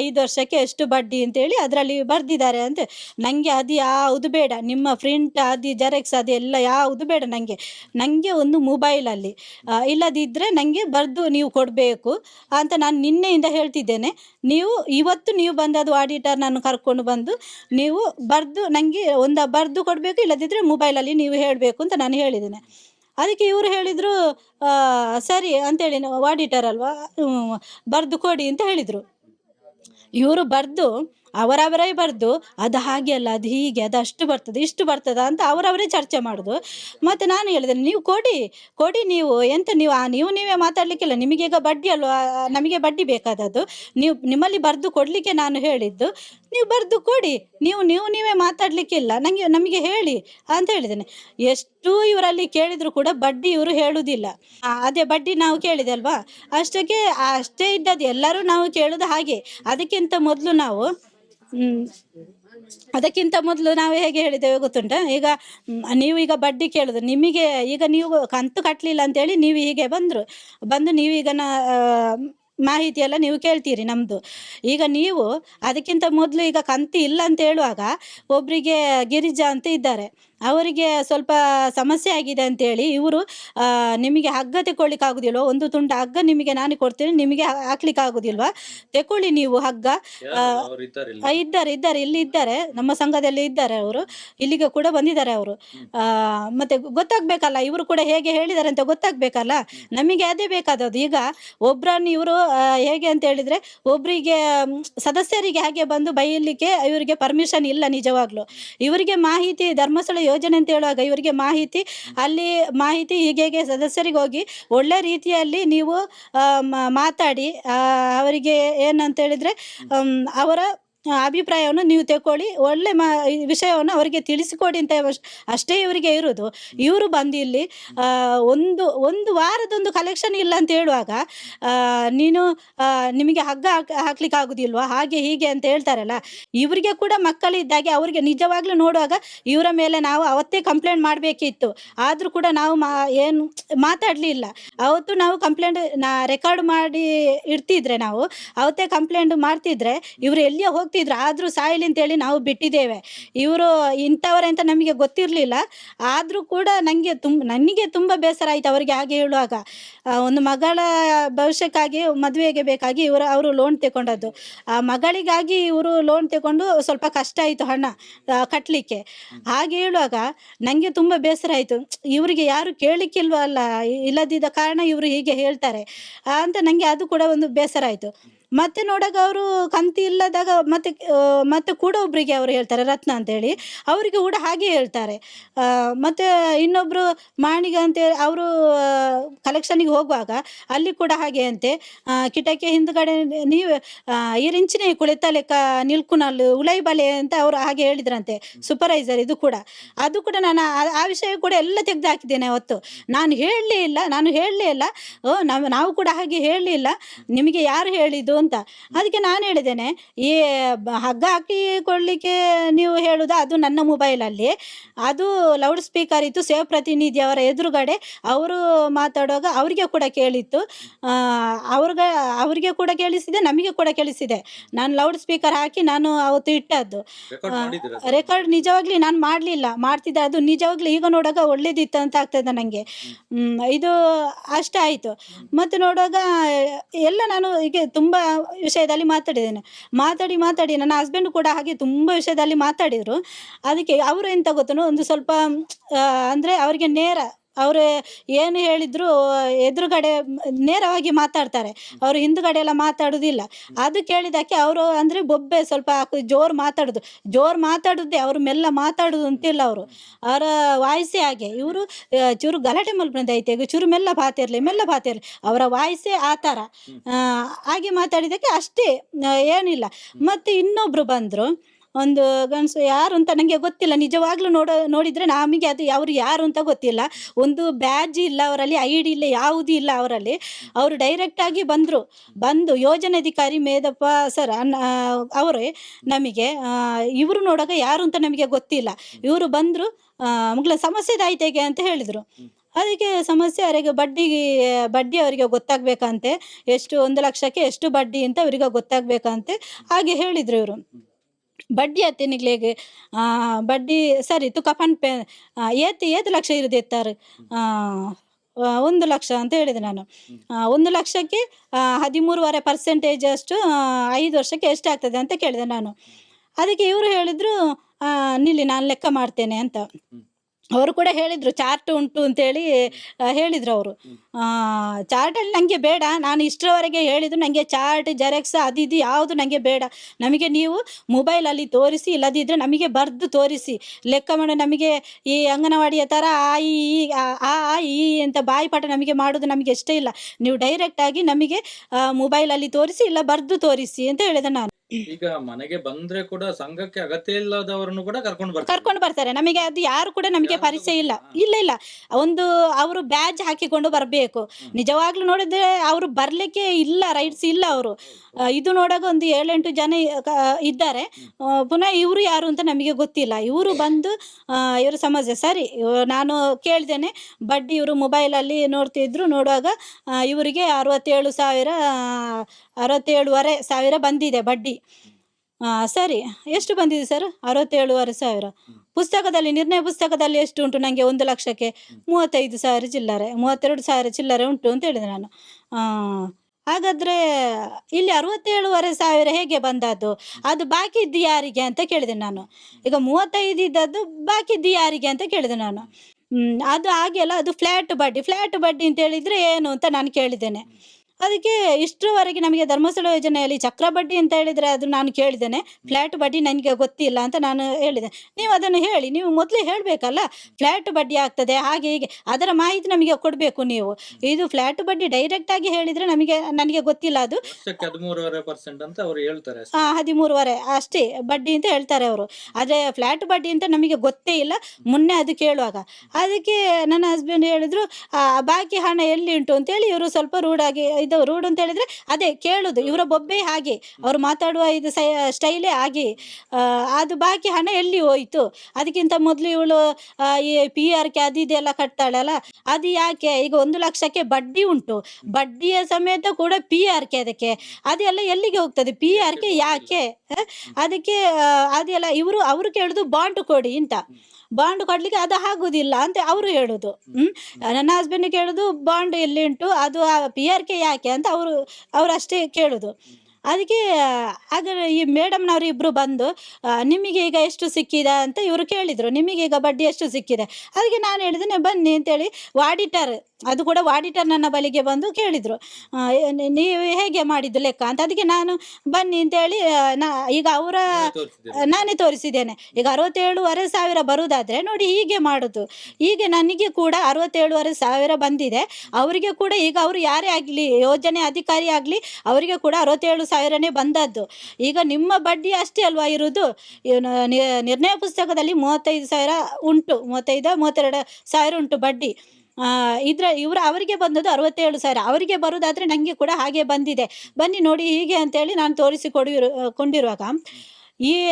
ಐದು ವರ್ಷಕ್ಕೆ ಎಷ್ಟು ಬಡ್ಡಿ ಅಂತೇಳಿ ಅದರಲ್ಲಿ ಬರೆದಿದ್ದಾರೆ ಅಂತ. ನನಗೆ ಅದು ಯಾವುದು ಬೇಡ. ನಿಮ್ಮ ಪ್ರಿಂಟ್ ಅದು ಜೆರಾಕ್ಸ್ ಅದು ಎಲ್ಲ ಯಾವುದು ಬೇಡ ನನಗೆ ನನಗೆ ಒಂದು ಮೊಬೈಲಲ್ಲಿ ಇಲ್ಲದಿದ್ದರೆ ನನಗೆ ಬರೆದು ನೀವು ಕೊಡಬೇಕು ಅಂತ ನಾನು ನಿನ್ನೆಯಿಂದ ಹೇಳ್ತಿದ್ದೇನೆ. ನೀವು, ಇವತ್ತು ನೀವು ಬಂದು ಅದು ಆಡಿಟರ್ ನಾನು ಕರ್ಕೊಂಡು ಬಂದು ನೀವು ಬರೆದು ನನಗೆ ಒಂದು ಬರೆದು ಕೊಡಬೇಕು ಇಲ್ಲದಿದ್ದರೆ ಮೊಬೈಲಲ್ಲಿ ನೀವು ಹೇಳಬೇಕು ಅಂತ ನಾನು ಹೇಳಿದ್ದೇನೆ. ಅದಕ್ಕೆ ಇವರು ಹೇಳಿದರು ಸರಿ ಅಂತೇಳಿ ಆಡಿಟರ್ ಅಲ್ವಾ ಬರೆದು ಕೊಡಿ ಅಂತ ಹೇಳಿದರು. ಇವರು ಬರೆದು, ಅವರವರೇ ಬರೆದು, ಅದು ಹಾಗೆ ಅಲ್ಲ, ಅದು ಹೀಗೆ, ಅದು ಅಷ್ಟು ಬರ್ತದೆ, ಇಷ್ಟು ಬರ್ತದ ಅಂತ ಅವರವರೇ ಚರ್ಚೆ ಮಾಡೋದು. ಮತ್ತು ನಾನು ಹೇಳಿದೆ ನೀವು ಕೊಡಿ ಕೊಡಿ ನೀವು, ಎಂತ ನೀವು ನೀವು, ನೀವೇ ಮಾತಾಡಲಿಕ್ಕಿಲ್ಲ ನಿಮಗೀಗ ಬಡ್ಡಿ ಅಲ್ವಾ ನಮಗೆ ಬಡ್ಡಿ ಬೇಕಾದದ್ದು, ನೀವು ನಿಮ್ಮಲ್ಲಿ ಬರೆದು ಕೊಡಲಿಕ್ಕೆ ನಾನು ಹೇಳಿದ್ದು. ನೀವು ಬರೆದು ಕೊಡಿ. ನೀವು ನೀವು, ನೀವೇ ಮಾತಾಡಲಿಕ್ಕಿಲ್ಲ. ನನಗೆ ನಮಗೆ ಹೇಳಿ ಅಂತ ಹೇಳಿದ್ದೇನೆ. ಎಷ್ಟು ಇವರಲ್ಲಿ ಕೇಳಿದ್ರು ಕೂಡ ಬಡ್ಡಿ ಇವರು ಹೇಳುವುದಿಲ್ಲ ಅದೇ ಬಡ್ಡಿ ನಾವು ಕೇಳಿದೆ ಅಲ್ವಾ? ಅಷ್ಟಕ್ಕೆ, ಅಷ್ಟೇ ಇದ್ದದ್ದು ಎಲ್ಲರೂ ನಾವು ಕೇಳುದು ಹಾಗೆ. ಅದಕ್ಕಿಂತ ಮೊದಲು ನಾವು ಅದಕ್ಕಿಂತ ಮೊದಲು ನಾವು ಹೇಗೆ ಹೇಳಿದ್ದೇವೆ ಗೊತ್ತುಂಟ? ಈಗ ನೀವು ಈಗ ಬಡ್ಡಿ ಕೇಳೋದು. ನಿಮಗೆ ಈಗ ನೀವು ಕಂತು ಕಟ್ಟಲಿಲ್ಲ ಅಂತೇಳಿ ನೀವು ಹೀಗೆ ಬಂದರು. ಬಂದು ನೀವೀಗ ಮಾಹಿತಿ ಎಲ್ಲ ನೀವು ಕೇಳ್ತೀರಿ ನಮ್ಮದು ಈಗ ನೀವು ಅದಕ್ಕಿಂತ ಮೊದಲು ಈಗ ಕಂತಿ ಇಲ್ಲ ಅಂತ ಹೇಳುವಾಗ ಒಬ್ಬರಿಗೆ ಗಿರಿಜಾ ಅಂತ ಇದ್ದಾರೆ. ಅವರಿಗೆ ಸ್ವಲ್ಪ ಸಮಸ್ಯೆ ಆಗಿದೆ ಅಂತೇಳಿ ಇವರು ನಿಮಗೆ ಹಗ್ಗ ತೆಕ್ಕೊಳ್ಳಿಕ್ಕೆ ಆಗುದಿಲ್ವಾ ಒಂದು ತುಂಡು ಹಗ್ಗ ನಿಮಗೆ ನಾನು ಕೊಡ್ತೀನಿ ನಿಮಗೆ ಹಾಕ್ಲಿಕ್ಕೆ ಆಗುದಿಲ್ವಾ ತೆಕ್ಕೊಳ್ಳಿ ನೀವು ಹಗ್ಗ. ಇದ್ದಾರೆ ಇದ್ದಾರೆ ಇದ್ದಾರೆ ಇಲ್ಲಿ ಇದ್ದಾರೆ. ನಮ್ಮ ಸಂಘದಲ್ಲಿ ಇದ್ದಾರೆ ಅವರು. ಇಲ್ಲಿಗೆ ಕೂಡ ಬಂದಿದ್ದಾರೆ ಅವರು. ಮತ್ತೆ ಗೊತ್ತಾಗ್ಬೇಕಲ್ಲ ಇವರು ಕೂಡ ಹೇಗೆ ಹೇಳಿದ್ದಾರೆ ಅಂತ ಗೊತ್ತಾಗ್ಬೇಕಲ್ಲ? ನಮಗೆ ಅದೇ ಬೇಕಾದದ್ದು. ಈಗ ಒಬ್ಬರನ್ನು ಇವರು ಹೇಗೆ ಅಂತ ಹೇಳಿದ್ರೆ ಒಬ್ಬರಿಗೆ ಸದಸ್ಯರಿಗೆ ಹಾಗೆ ಬಂದು ಬೈಯಲಿಕ್ಕೆ ಇವರಿಗೆ ಪರ್ಮಿಷನ್ ಇಲ್ಲ ನಿಜವಾಗ್ಲು. ಇವರಿಗೆ ಮಾಹಿತಿ ಧರ್ಮಸ್ಥಳ ಯೋಜನೆ ಅಂತ ಹೇಳುವಾಗ ಇವರಿಗೆ ಮಾಹಿತಿ ಅಲ್ಲಿ ಮಾಹಿತಿ ಹೀಗೆ ಹೀಗೆ ಸದಸ್ಯರಿಗೆ ಹೋಗಿ ಒಳ್ಳೆ ರೀತಿಯಲ್ಲಿ ನೀವು ಮಾತಾಡಿ ಅವರಿಗೆ ಏನಂತ ಹೇಳಿದ್ರೆ ಅವರ ಅಭಿಪ್ರಾಯವನ್ನು ನೀವು ತಗೊಳ್ಳಿ ಒಳ್ಳೆ ಮ ವಿಷಯವನ್ನು ಅವರಿಗೆ ತಿಳಿಸಿಕೊಡಿ ಅಂತ ಅಷ್- ಅಷ್ಟೇ ಇವರಿಗೆ ಇರೋದು ಇವರು ಬಂದು ಇಲ್ಲಿ ಒಂದು ಒಂದು ವಾರದೊಂದು ಕಲೆಕ್ಷನ್ ಇಲ್ಲ ಅಂತ ಹೇಳುವಾಗ ನೀನು ನಿಮಗೆ ಹಗ್ಗ ಹಾಕ್, ಹಾಕ್ಲಿಕ್ಕೆ ಆಗುದಿಲ್ವಾ? ಹಾಗೆ, ಹೀಗೆ ಅಂತ ಹೇಳ್ತಾರಲ್ಲ. ಇವರಿಗೆ ಕೂಡ ಮಕ್ಕಳಿದ್ದಾಗೆ ಅವರಿಗೆ ನಿಜವಾಗ್ಲೂ ನೋಡುವಾಗ ಇವರ ಮೇಲೆ ನಾವು ಅವತ್ತೇ ಕಂಪ್ಲೇಂಟ್ ಮಾಡಬೇಕಿತ್ತು. ಆದರೂ ಕೂಡ ನಾವು ಮಾ, ಏನು, ಮಾತಾಡಲಿಲ್ಲ. ಅವತ್ತು ನಾವು ಕಂಪ್ಲೇಂಟ್ ನಾ ರೆಕಾರ್ಡ್ ಮಾಡಿ ಇಡ್ತಿದ್ರೆ ನಾವು, ಅವತ್ತೇ ಕಂಪ್ಲೇಂಟ್ ಮಾಡ್ತಿದ್ರೆ, ಇವರು ಎಲ್ಲಿಯೋ ಹೋಗ್ತಿದ್ರು ಆದರೂ ಸಾಯಿಲಿ ಅಂತೇಳಿ ನಾವು ಬಿಟ್ಟಿದ್ದೇವೆ. ಇವರು ಇಂಥವರಂತ ನಮಗೆ ಗೊತ್ತಿರಲಿಲ್ಲ. ಆದರೂ ಕೂಡ ನನಗೆ ತುಂಬ ನನಗೆ ತುಂಬ ಬೇಸರ ಆಯಿತು ಅವರಿಗೆ ಹಾಗೆ ಹೇಳುವಾಗ. ಒಂದು ಮಗಳ ಭವಿಷ್ಯಕ್ಕಾಗಿ, ಮದುವೆಗೆ ಬೇಕಾಗಿ ಇವರು, ಅವರು ಲೋನ್ ತಗೊಂಡದ್ದು ಆ, ಮಗಳಿಗಾಗಿ ಇವರು ಲೋನ್ ತಗೊಂಡು ಸ್ವಲ್ಪ ಕಷ್ಟ ಆಯಿತು ಹಣ ಕಟ್ಟಲಿಕ್ಕೆ ಹಾಗೆ ಹೇಳುವಾಗ ನನಗೆ ತುಂಬ ಬೇಸರ ಆಯಿತು. ಇವರಿಗೆ ಯಾರು ಕೇಳಲಿಕ್ಕಿಲ್ವಲ್ಲ ಇಲ್ಲದಿದ್ದ ಕಾರಣ ಇವರು ಹೀಗೆ ಹೇಳ್ತಾರೆ. ಅಂತ ನನಗೆ ಅದು ಕೂಡ ಒಂದು ಬೇಸರ ಆಯಿತು. ಮತ್ತೆ ನೋಡಾಗ ಅವರು ಕಂತಿ ಇಲ್ಲದಾಗ ಮತ್ತೆ ಮತ್ತೆ ಕೂಡ ಒಬ್ಬರಿಗೆ ಅವರು ಹೇಳ್ತಾರೆ, ರತ್ನ ಅಂತೇಳಿ ಅವರಿಗೆ ಕೂಡ ಹಾಗೆ ಹೇಳ್ತಾರೆ. ಮತ್ತೆ ಇನ್ನೊಬ್ಬರು ಮಾಣಿಗ ಅಂತೇಳಿ ಅವರು ಕಲೆಕ್ಷನಿಗೆ ಹೋಗುವಾಗ ಅಲ್ಲಿ ಕೂಡ ಹಾಗೆ ಅಂತೆ. ಕಿಟಕಿಯ ಕಿಟಕಿ ಹಿಂದ್ಗಡೆ ನೀವು ಈರಿಂಚಿನೇ ಕುಳಿತಲೆ ಕ ನಿಲ್ಕುನಲ್ಲಿ ಉಲೈ ಬಲೆ ಅಂತ ಅವರು ಹಾಗೆ ಹೇಳಿದ್ರಂತೆ ಸೂಪರ್ವೈಸರ್ ಇದು ಕೂಡ. ಅದು ಕೂಡ ನಾನು ಆ- ವಿಷಯ ಕೂಡ ಎಲ್ಲ ತೆಗೆದು ಹಾಕಿದ್ದೇನೆ ಅವತ್ತು. ನಾನು ಹೇಳಲೇ ಇಲ್ಲ, ನಾನು ಹೇಳಲೇ ಇಲ್ಲ. ಓ, ನಾವು ನಾವು ಕೂಡ ಹಾಗೆ ಹೇಳಲಿಲ್ಲ ನಿಮಗೆ ಯಾರು ಹೇಳಿದ್ದು ಅಂತ. ಅದಕ್ಕೆ ನಾನು ಹೇಳಿದ್ದೇನೆ ಈ ಹಗ್ಗ ಹಾಕಿಕೊಳ್ಳಿಕ್ಕೆ ನೀವು ಹೇಳುದು ಅದು ನನ್ನ ಮೊಬೈಲಲ್ಲಿ ಅದು ಲೌಡ್ ಸ್ಪೀಕರ್ ಇತ್ತು ಸೇವ್ ಪ್ರತಿನಿಧಿ ಅವರ ಎದುರುಗಡೆ. ಅವರು ಮಾತಾಡುವಾಗ ಅವರಿಗೆ ಕೂಡ ಕೇಳಿತ್ತು. ಅವ್ರಿಗ ಅವರಿಗೆ ಕೂಡ ಕೇಳಿಸಿದೆ ನಮಗೆ ಕೂಡ ಕೇಳಿಸಿದೆ. ನಾನು ಲೌಡ್ ಸ್ಪೀಕರ್ ಹಾಕಿ ನಾನು ಅವತ್ತು ಇಟ್ಟದ್ದು. ರೆಕಾರ್ಡ್ ನಿಜವಾಗ್ಲಿ ನಾನು ಮಾಡಲಿಲ್ಲ. ಮಾಡ್ತಿದ್ದೆ ಅದು ನಿಜವಾಗ್ಲಿ ಈಗ ನೋಡುವಾಗ ಒಳ್ಳೇದಿತ್ತು ಅಂತ ಆಗ್ತದೆ ನನಗೆ ಇದು ಅಷ್ಟೇ ಆಯಿತು. ಮತ್ತು ನೋಡುವಾಗ ಎಲ್ಲ ನಾನು ಈಗ ತುಂಬ ವಿಷಯದಲ್ಲಿ ಮಾತಾಡಿದ್ದೇನೆ. ಮಾತಾಡಿ ಮಾತಾಡಿ, ನನ್ನ ಹಸ್ಬೆಂಡ್ ಕೂಡ ಹಾಗೆ ತುಂಬ ವಿಷಯದಲ್ಲಿ ಮಾತಾಡಿದರು. ಅದಕ್ಕೆ, ಅವರು ಎಂತ ಗೊತ್ತು ಒಂದು ಸ್ವಲ್ಪ ಅಂದರೆ ಅವರಿಗೆ ನೇರ ಅವರು ಏನು ಹೇಳಿದ್ರು ಎದುರುಗಡೆ ನೇರವಾಗಿ ಮಾತಾಡ್ತಾರೆ. ಅವರು ಹಿಂದುಗಡೆ ಎಲ್ಲ ಮಾತಾಡೋದಿಲ್ಲ. ಅದು ಕೇಳಿದಕ್ಕೆ ಅವರು ಅಂದರೆ ಬೊಬ್ಬೆ ಸ್ವಲ್ಪ ಜೋರು ಮಾತಾಡೋದು. ಜೋರು ಮಾತಾಡೋದೇ ಅವರು ಮೆಲ್ಲ ಮಾತಾಡೋದು ಅಂತಿಲ್ಲ ಅವರು. ಅವರ ವಾಯ್ಸೆ ಹಾಗೆ. ಇವರು ಚೂರು ಗಲಾಟೆ ಮಲ್ಪಂದೈತೆ ಐತೆ ಚೂರು ಮೆಲ್ಲ ಪಾತಿರ್ಲಿ ಮೆಲ್ಲ ಪಾತಿರ್ಲಿ ಅವರ ವಾಯ್ಸೆ ಆ ಥರ. ಹಾಗೆ ಮಾತಾಡಿದಕ್ಕೆ ಅಷ್ಟೇ ಏನಿಲ್ಲ. ಮತ್ತು ಇನ್ನೊಬ್ರು ಬಂದರು. ಒಂದು ಗಂಡಸು ಯಾರು ಅಂತ ನನಗೆ ಗೊತ್ತಿಲ್ಲ. ನಿಜವಾಗ್ಲೂ ನೋಡೋ, ನೋಡಿದರೆ ನಮಗೆ ಅದು ಅವರು ಯಾರು ಅಂತ ಗೊತ್ತಿಲ್ಲ. ಒಂದು ಬ್ಯಾಜ್ ಇಲ್ಲ ಅವರಲ್ಲಿ ಐ ಡಿ ಇಲ್ಲ, ಯಾವುದೂ ಇಲ್ಲ ಅವರಲ್ಲಿ. ಅವರು ಡೈರೆಕ್ಟಾಗಿ ಬಂದರು. ಬಂದು ಯೋಜನಾಧಿಕಾರಿ ಮೇದಪ್ಪ ಸರ್ ಅವರೇ ನಮಗೆ ಇವರು ನೋಡಾಗ ಯಾರು ಅಂತ ನಮಗೆ ಗೊತ್ತಿಲ್ಲ. ಇವರು ಬಂದರು ಮಗಳ ಸಮಸ್ಯೆ ಆಯ್ತೇಗೆ ಅಂತ ಹೇಳಿದರು. ಅದಕ್ಕೆ ಸಮಸ್ಯೆ ಅವರಿಗೆ ಬಡ್ಡಿ ಬಡ್ಡಿ ಅವರಿಗೆ ಗೊತ್ತಾಗಬೇಕಂತೆ. ಎಷ್ಟು ಒಂದು ಲಕ್ಷಕ್ಕೆ ಎಷ್ಟು ಬಡ್ಡಿ ಅಂತ ಅವರಿಗೆ ಗೊತ್ತಾಗಬೇಕಂತೆ. ಹಾಗೆ ಹೇಳಿದರು ಇವರು. ಬಡ್ಡಿ ಅತ್ತೇನಿಗ್ಲೇಗೆ ಬಡ್ಡಿ, ಸರಿ ತು ಕಫನ್ ಪೆ ಏತ್ ಏತ್ ಲಕ್ಷ ಇರುದು ಒಂದು ಲಕ್ಷ ಅಂತ ಹೇಳಿದೆ ನಾನು. ಒಂದು ಲಕ್ಷಕ್ಕೆ ಹದಿಮೂರುವರೆ ಪರ್ಸೆಂಟೇಜ್ ಅಷ್ಟು ಐದು ವರ್ಷಕ್ಕೆ ಎಷ್ಟಾಗ್ತದೆ ಅಂತ ಕೇಳಿದೆ ನಾನು. ಅದಕ್ಕೆ ಇವರು ಹೇಳಿದರು ನಿಲ್ಲಿ ನಾನು ಲೆಕ್ಕ ಮಾಡ್ತೇನೆ ಅಂತ. ಅವರು ಕೂಡ ಹೇಳಿದರು ಚಾರ್ಟ್ ಉಂಟು ಅಂತೇಳಿ ಹೇಳಿದರು ಹೇಳಿದ್ರು ಅವರು. ಚಾರ್ಟಲ್ಲಿ ನನಗೆ ಬೇಡ ನಾನು ಇಷ್ಟರವರೆಗೆ ಹೇಳಿದ್ದು ನನಗೆ ಚಾರ್ಟ್ ಜೆರಾಕ್ಸ್ ಅದು ಇದು ಯಾವುದು ನನಗೆ ಬೇಡ. ನಮಗೆ ನೀವು ಮೊಬೈಲಲ್ಲಿ ತೋರಿಸಿ ಇಲ್ಲದಿದ್ದರೆ ನಮಗೆ ಬರೆದು ತೋರಿಸಿ. ಲೆಕ್ಕ ಮಾಡಿ ನಮಗೆ ಈ ಅಂಗನವಾಡಿಯ ಥರ ಆ ಈ ಈ, ಆ ಈ ಈ ಅಂತ ಬಾಯಿಪಾಠ ನಮಗೆ ಮಾಡೋದು ನಮಗೆ ಇಷ್ಟ ಇಲ್ಲ. ನೀವು ಡೈರೆಕ್ಟಾಗಿ ನಮಗೆ ಮೊಬೈಲಲ್ಲಿ ತೋರಿಸಿ ಇಲ್ಲ ಬರೆದು ತೋರಿಸಿ ಅಂತ ಹೇಳಿದೆ ನಾನು. ಈಗ ಮನೆಗೆ ಬಂದ್ರೆ ಕೂಡ ಸಂಘಕ್ಕೆ ಅಗತ್ಯ ಇಲ್ಲದವರನ್ನು ಕೂಡ ಕರ್ಕೊಂಡು ಬರ್ತಾರೆ. ಕರ್ಕೊಂಡು ಬರ್ತಾರೆ. ನಮಗೆ ಅದು ಯಾರು ಕೂಡ ನಮಗೆ ಪರಿಚಯ ಇಲ್ಲ. ಇಲ್ಲ ಇಲ್ಲ. ಒಂದು ಅವರು ಬ್ಯಾಜ್ ಹಾಕಿಕೊಂಡು ಬರಬೇಕು. ನಿಜವಾಗ್ಲೂ ನೋಡಿದ್ರೆ ಅವರು ಬರ್ಲಿಕ್ಕೆ ಇಲ್ಲ ರೈಟ್ಸ್ ಇಲ್ಲ ಅವರು. ಇದು ನೋಡಾಗ ಒಂದು ಏಳೆಂಟು ಜನ ಇದ್ದಾರೆ. ಆ, ಪುನಃ ಇವರು ಯಾರು ಅಂತ ನಮಗೆ ಗೊತ್ತಿಲ್ಲ. ಇವರು ಬಂದು ಇವರು ಸಮಸ್ಯೆ. ಸರಿ ಇವ- ನಾನು ಕೇಳ್ದೇನೆ ಬಡ್ಡಿ ಇವರು ಮೊಬೈಲಲ್ಲಿ ನೋಡ್ತಿದ್ರು. ನೋಡುವಾಗ ಆ, ಇವರಿಗೆ ಅರವತ್ತೇಳು ಸಾವಿರ ಆ, ಅರವತ್ತೇಳುವರೆ ಸಾವಿರ ಬಂದಿದೆ ಬಡ್ಡಿ. ಸರಿ. ಎಷ್ಟು ಬಂದಿದೆ ಸರ್ ಅರವತ್ತೇಳುವರೆ ಸಾವಿರ. ಪುಸ್ತಕದಲ್ಲಿ, ನಿರ್ಣಯ ಪುಸ್ತಕದಲ್ಲಿ ಎಷ್ಟು ಉಂಟು? ನನಗೆ ಒಂದು ಲಕ್ಷಕ್ಕೆ ಮೂವತ್ತೈದು ಸಾವಿರ ಚಿಲ್ಲರೆ, ಮೂವತ್ತೆರಡು ಸಾವಿರ ಚಿಲ್ಲರೆ ಉಂಟು ಅಂತ ಹೇಳಿದೆ ನಾನು. ಹಾಗಾದ್ರೆ ಇಲ್ಲಿ ಅರವತ್ತೇಳುವರೆ ಸಾವಿರ ಹೇಗೆ ಬಂದದ್ದು? ಅದು ಬಾಕಿ ಇದ್ದು ಯಾರಿಗೆ ಅಂತ ಕೇಳಿದೆ ನಾನು. ಈಗ ಮೂವತ್ತೈದು ಇದ್ದದ್ದು ಬಾಕಿ ಇದ್ದು ಯಾರಿಗೆ ಅಂತ ಕೇಳಿದೆ ನಾನು. ಅದು ಹಾಗೆಲ್ಲ ಅದು ಫ್ಲ್ಯಾಟ್ ಬಡ್ಡಿ. ಫ್ಲ್ಯಾಟ್ ಬಡ್ಡಿ ಅಂತ ಹೇಳಿದ್ರೆ ಏನು ಅಂತ ನಾನು ಕೇಳಿದ್ದೇನೆ. ಅದಕ್ಕೆ ಇಷ್ಟರವರೆಗೆ ನಮಗೆ ಧರ್ಮಸ್ಥಳ ಯೋಜನೆಯಲ್ಲಿ ಚಕ್ರ ಬಡ್ಡಿ ಅಂತ ಹೇಳಿದರೆ ಅದು ನಾನು ಕೇಳಿದ್ದೇನೆ. ಫ್ಲ್ಯಾಟ್ ಬಡ್ಡಿ ನನಗೆ ಗೊತ್ತಿಲ್ಲ ಅಂತ ನಾನು ಹೇಳಿದೆ. ನೀವು ಅದನ್ನು ಹೇಳಿ ನೀವು ಮೊದಲೇ ಹೇಳಬೇಕಲ್ಲ ಫ್ಲ್ಯಾಟ್ ಬಡ್ಡಿ ಆಗ್ತದೆ ಹಾಗೆ ಹೀಗೆ ಅದರ ಮಾಹಿತಿ ನಮಗೆ ಕೊಡಬೇಕು ನೀವು. ಇದು ಫ್ಲ್ಯಾಟ್ ಬಡ್ಡಿ ಡೈರೆಕ್ಟ್ ಆಗಿ ಹೇಳಿದರೆ ನಮಗೆ ನನಗೆ ಗೊತ್ತಿಲ್ಲ ಅದು. ವರ್ಷಕ್ಕೆ ಹದಿಮೂರುವರೆ ಪರ್ಸೆಂಟ್ ಅಂತ ಅವ್ರು ಹೇಳ್ತಾರೆ. ಅಷ್ಟೇ. ಆ, ಹದಿಮೂರುವರೆ ಅಷ್ಟೇ ಬಡ್ಡಿ ಅಂತ ಹೇಳ್ತಾರೆ ಅವರು. ಆದರೆ ಫ್ಲ್ಯಾಟ್ ಬಡ್ಡಿ ಅಂತ ನಮಗೆ ಗೊತ್ತೇ ಇಲ್ಲ ಮೊನ್ನೆ ಅದು ಕೇಳುವಾಗ. ಅದಕ್ಕೆ ನನ್ನ ಹಸ್ಬೆಂಡ್ ಹೇಳಿದ್ರು ಬಾಕಿ ಹಣ ಎಲ್ಲಿ ಉಂಟು? ಅಂತೇಳಿ ಇವರು ಸ್ವಲ್ಪ ರೂಡಾಗಿ ಇದು ರೂಡ್ ಅಂತ ಹೇಳಿದ್ರೆ ಅದೇ ಕೇಳುದು ಇವರ ಬೊಬ್ಬೆ ಹಾಗೆ ಅವರು ಮಾತಾಡುವ ಇದು ಸ್ಟೈಲೇ ಹಾಗೆ. ಅದು ಬಾಕಿ ಹಣ ಎಲ್ಲಿ ಹೋಯಿತು? ಅದಕ್ಕಿಂತ ಮೊದಲು ಇವಳು ಈ ಪಿ ಆರ್ ಕೆ ಅದು ಇದೆಲ್ಲ ಕಟ್ತಾಳಲ್ಲ ಅದು ಯಾಕೆ? ಈಗ ಒಂದು ಲಕ್ಷಕ್ಕೆ ಬಡ್ಡಿ ಉಂಟು. ಬಡ್ಡಿಯ ಸಮೇತ ಕೂಡ ಪಿ ಆರ್ ಕೆ ಅದಕ್ಕೆ. ಅದೆಲ್ಲ ಎಲ್ಲಿಗೆ ಹೋಗ್ತದೆ? ಪಿ ಆರ್ ಕೆ ಯಾಕೆ? ಅದಕ್ಕೆ ಅದೆಲ್ಲ ಇವರು ಅವರು ಕೇಳುದು ಬಾಂಡ್ ಕೊಡಿ ಅಂತ. ಬಾಂಡ್ ಕೊಡ್ಲಿಕ್ಕೆ ಅದು ಆಗುದಿಲ್ಲ ಅಂತ ಅವರು ಹೇಳುದು. ಹ್ಮ್. ನನ್ನ ಹಸ್ಬೆಂಡ್ ಕೇಳುದು ಬಾಂಡ್ ಎಲ್ಲಿ ಉಂಟು? ಅದು ಪಿ ಆರ್ ಕೆ ಯಾಕೆ? ಅಂತ ಅವರು ಅವರಷ್ಟೇ ಕೇಳುದು. ಅದಕ್ಕೆ ಆಗ ಈ ಮೇಡಮ್ನವರು ಇಬ್ಬರು ಬಂದು ನಿಮಗೆ ಈಗ ಎಷ್ಟು ಸಿಕ್ಕಿದೆ? ಅಂತ ಇವರು ಕೇಳಿದರು. ನಿಮಗೆ ಈಗ ಬಡ್ಡಿ ಎಷ್ಟು ಸಿಕ್ಕಿದೆ? ಅದಕ್ಕೆ ನಾನು ಹೇಳಿದ್ದೇನೆ ಬನ್ನಿ ಅಂತೇಳಿ ವಾಡಿಟರ್ ಅದು ಕೂಡ ವಾಡಿಟರ್ ನನ್ನ ಬಳಿಗೆ ಬಂದು ಕೇಳಿದರು. ನೀವು ಹೇಗೆ ಮಾಡಿದ್ದು ಲೆಕ್ಕ? ಅಂತ. ಅದಕ್ಕೆ ನಾನು ಬನ್ನಿ ಅಂತೇಳಿ ನಾ ಈಗ ಅವರ? ನಾನೇ ತೋರಿಸಿದ್ದೇನೆ. ಈಗ ಅರವತ್ತೇಳುವರೆ ಸಾವಿರ ಬರುವುದಾದರೆ ನೋಡಿ ಹೀಗೆ ಮಾಡೋದು. ಹೀಗೆ ನನಗೆ ಕೂಡ ಅರವತ್ತೇಳುವರೆ ಸಾವಿರ ಬಂದಿದೆ. ಅವರಿಗೆ ಕೂಡ ಈಗ ಅವರು ಯಾರೇ ಆಗಲಿ ಯೋಜನೆ ಅಧಿಕಾರಿ ಆಗಲಿ ಅವರಿಗೆ ಕೂಡ ಅರವತ್ತೇಳು ಸಾವಿರನೇ ಬಂದದ್ದು. ಈಗ ನಿಮ್ಮ ಬಡ್ಡಿ ಅಷ್ಟೇ ಅಲ್ವಾ ಇರುವುದು? ನಿರ್ಣಯ ಪುಸ್ತಕದಲ್ಲಿ ಮೂವತ್ತೈದು ಸಾವಿರ ಉಂಟು, ಮೂವತ್ತೈದು, ಮೂವತ್ತೆರಡು ಸಾವಿರ ಉಂಟು ಬಡ್ಡಿ. ಇದ್ರ, ಇವರು, ಅವರಿಗೆ ಬಂದದ್ದು ಅರವತ್ತೇಳು ಸಾವಿರ. ಅವರಿಗೆ ಬರೋದಾದರೆ ನನಗೆ ಕೂಡ ಹಾಗೆ ಬಂದಿದೆ. ಬನ್ನಿ ನೋಡಿ ಹೀಗೆ ಅಂತೇಳಿ ನಾನು ತೋರಿಸಿ ಕೊಡಿರು ಕೊಂಡಿರುವಾಗ. ಈ,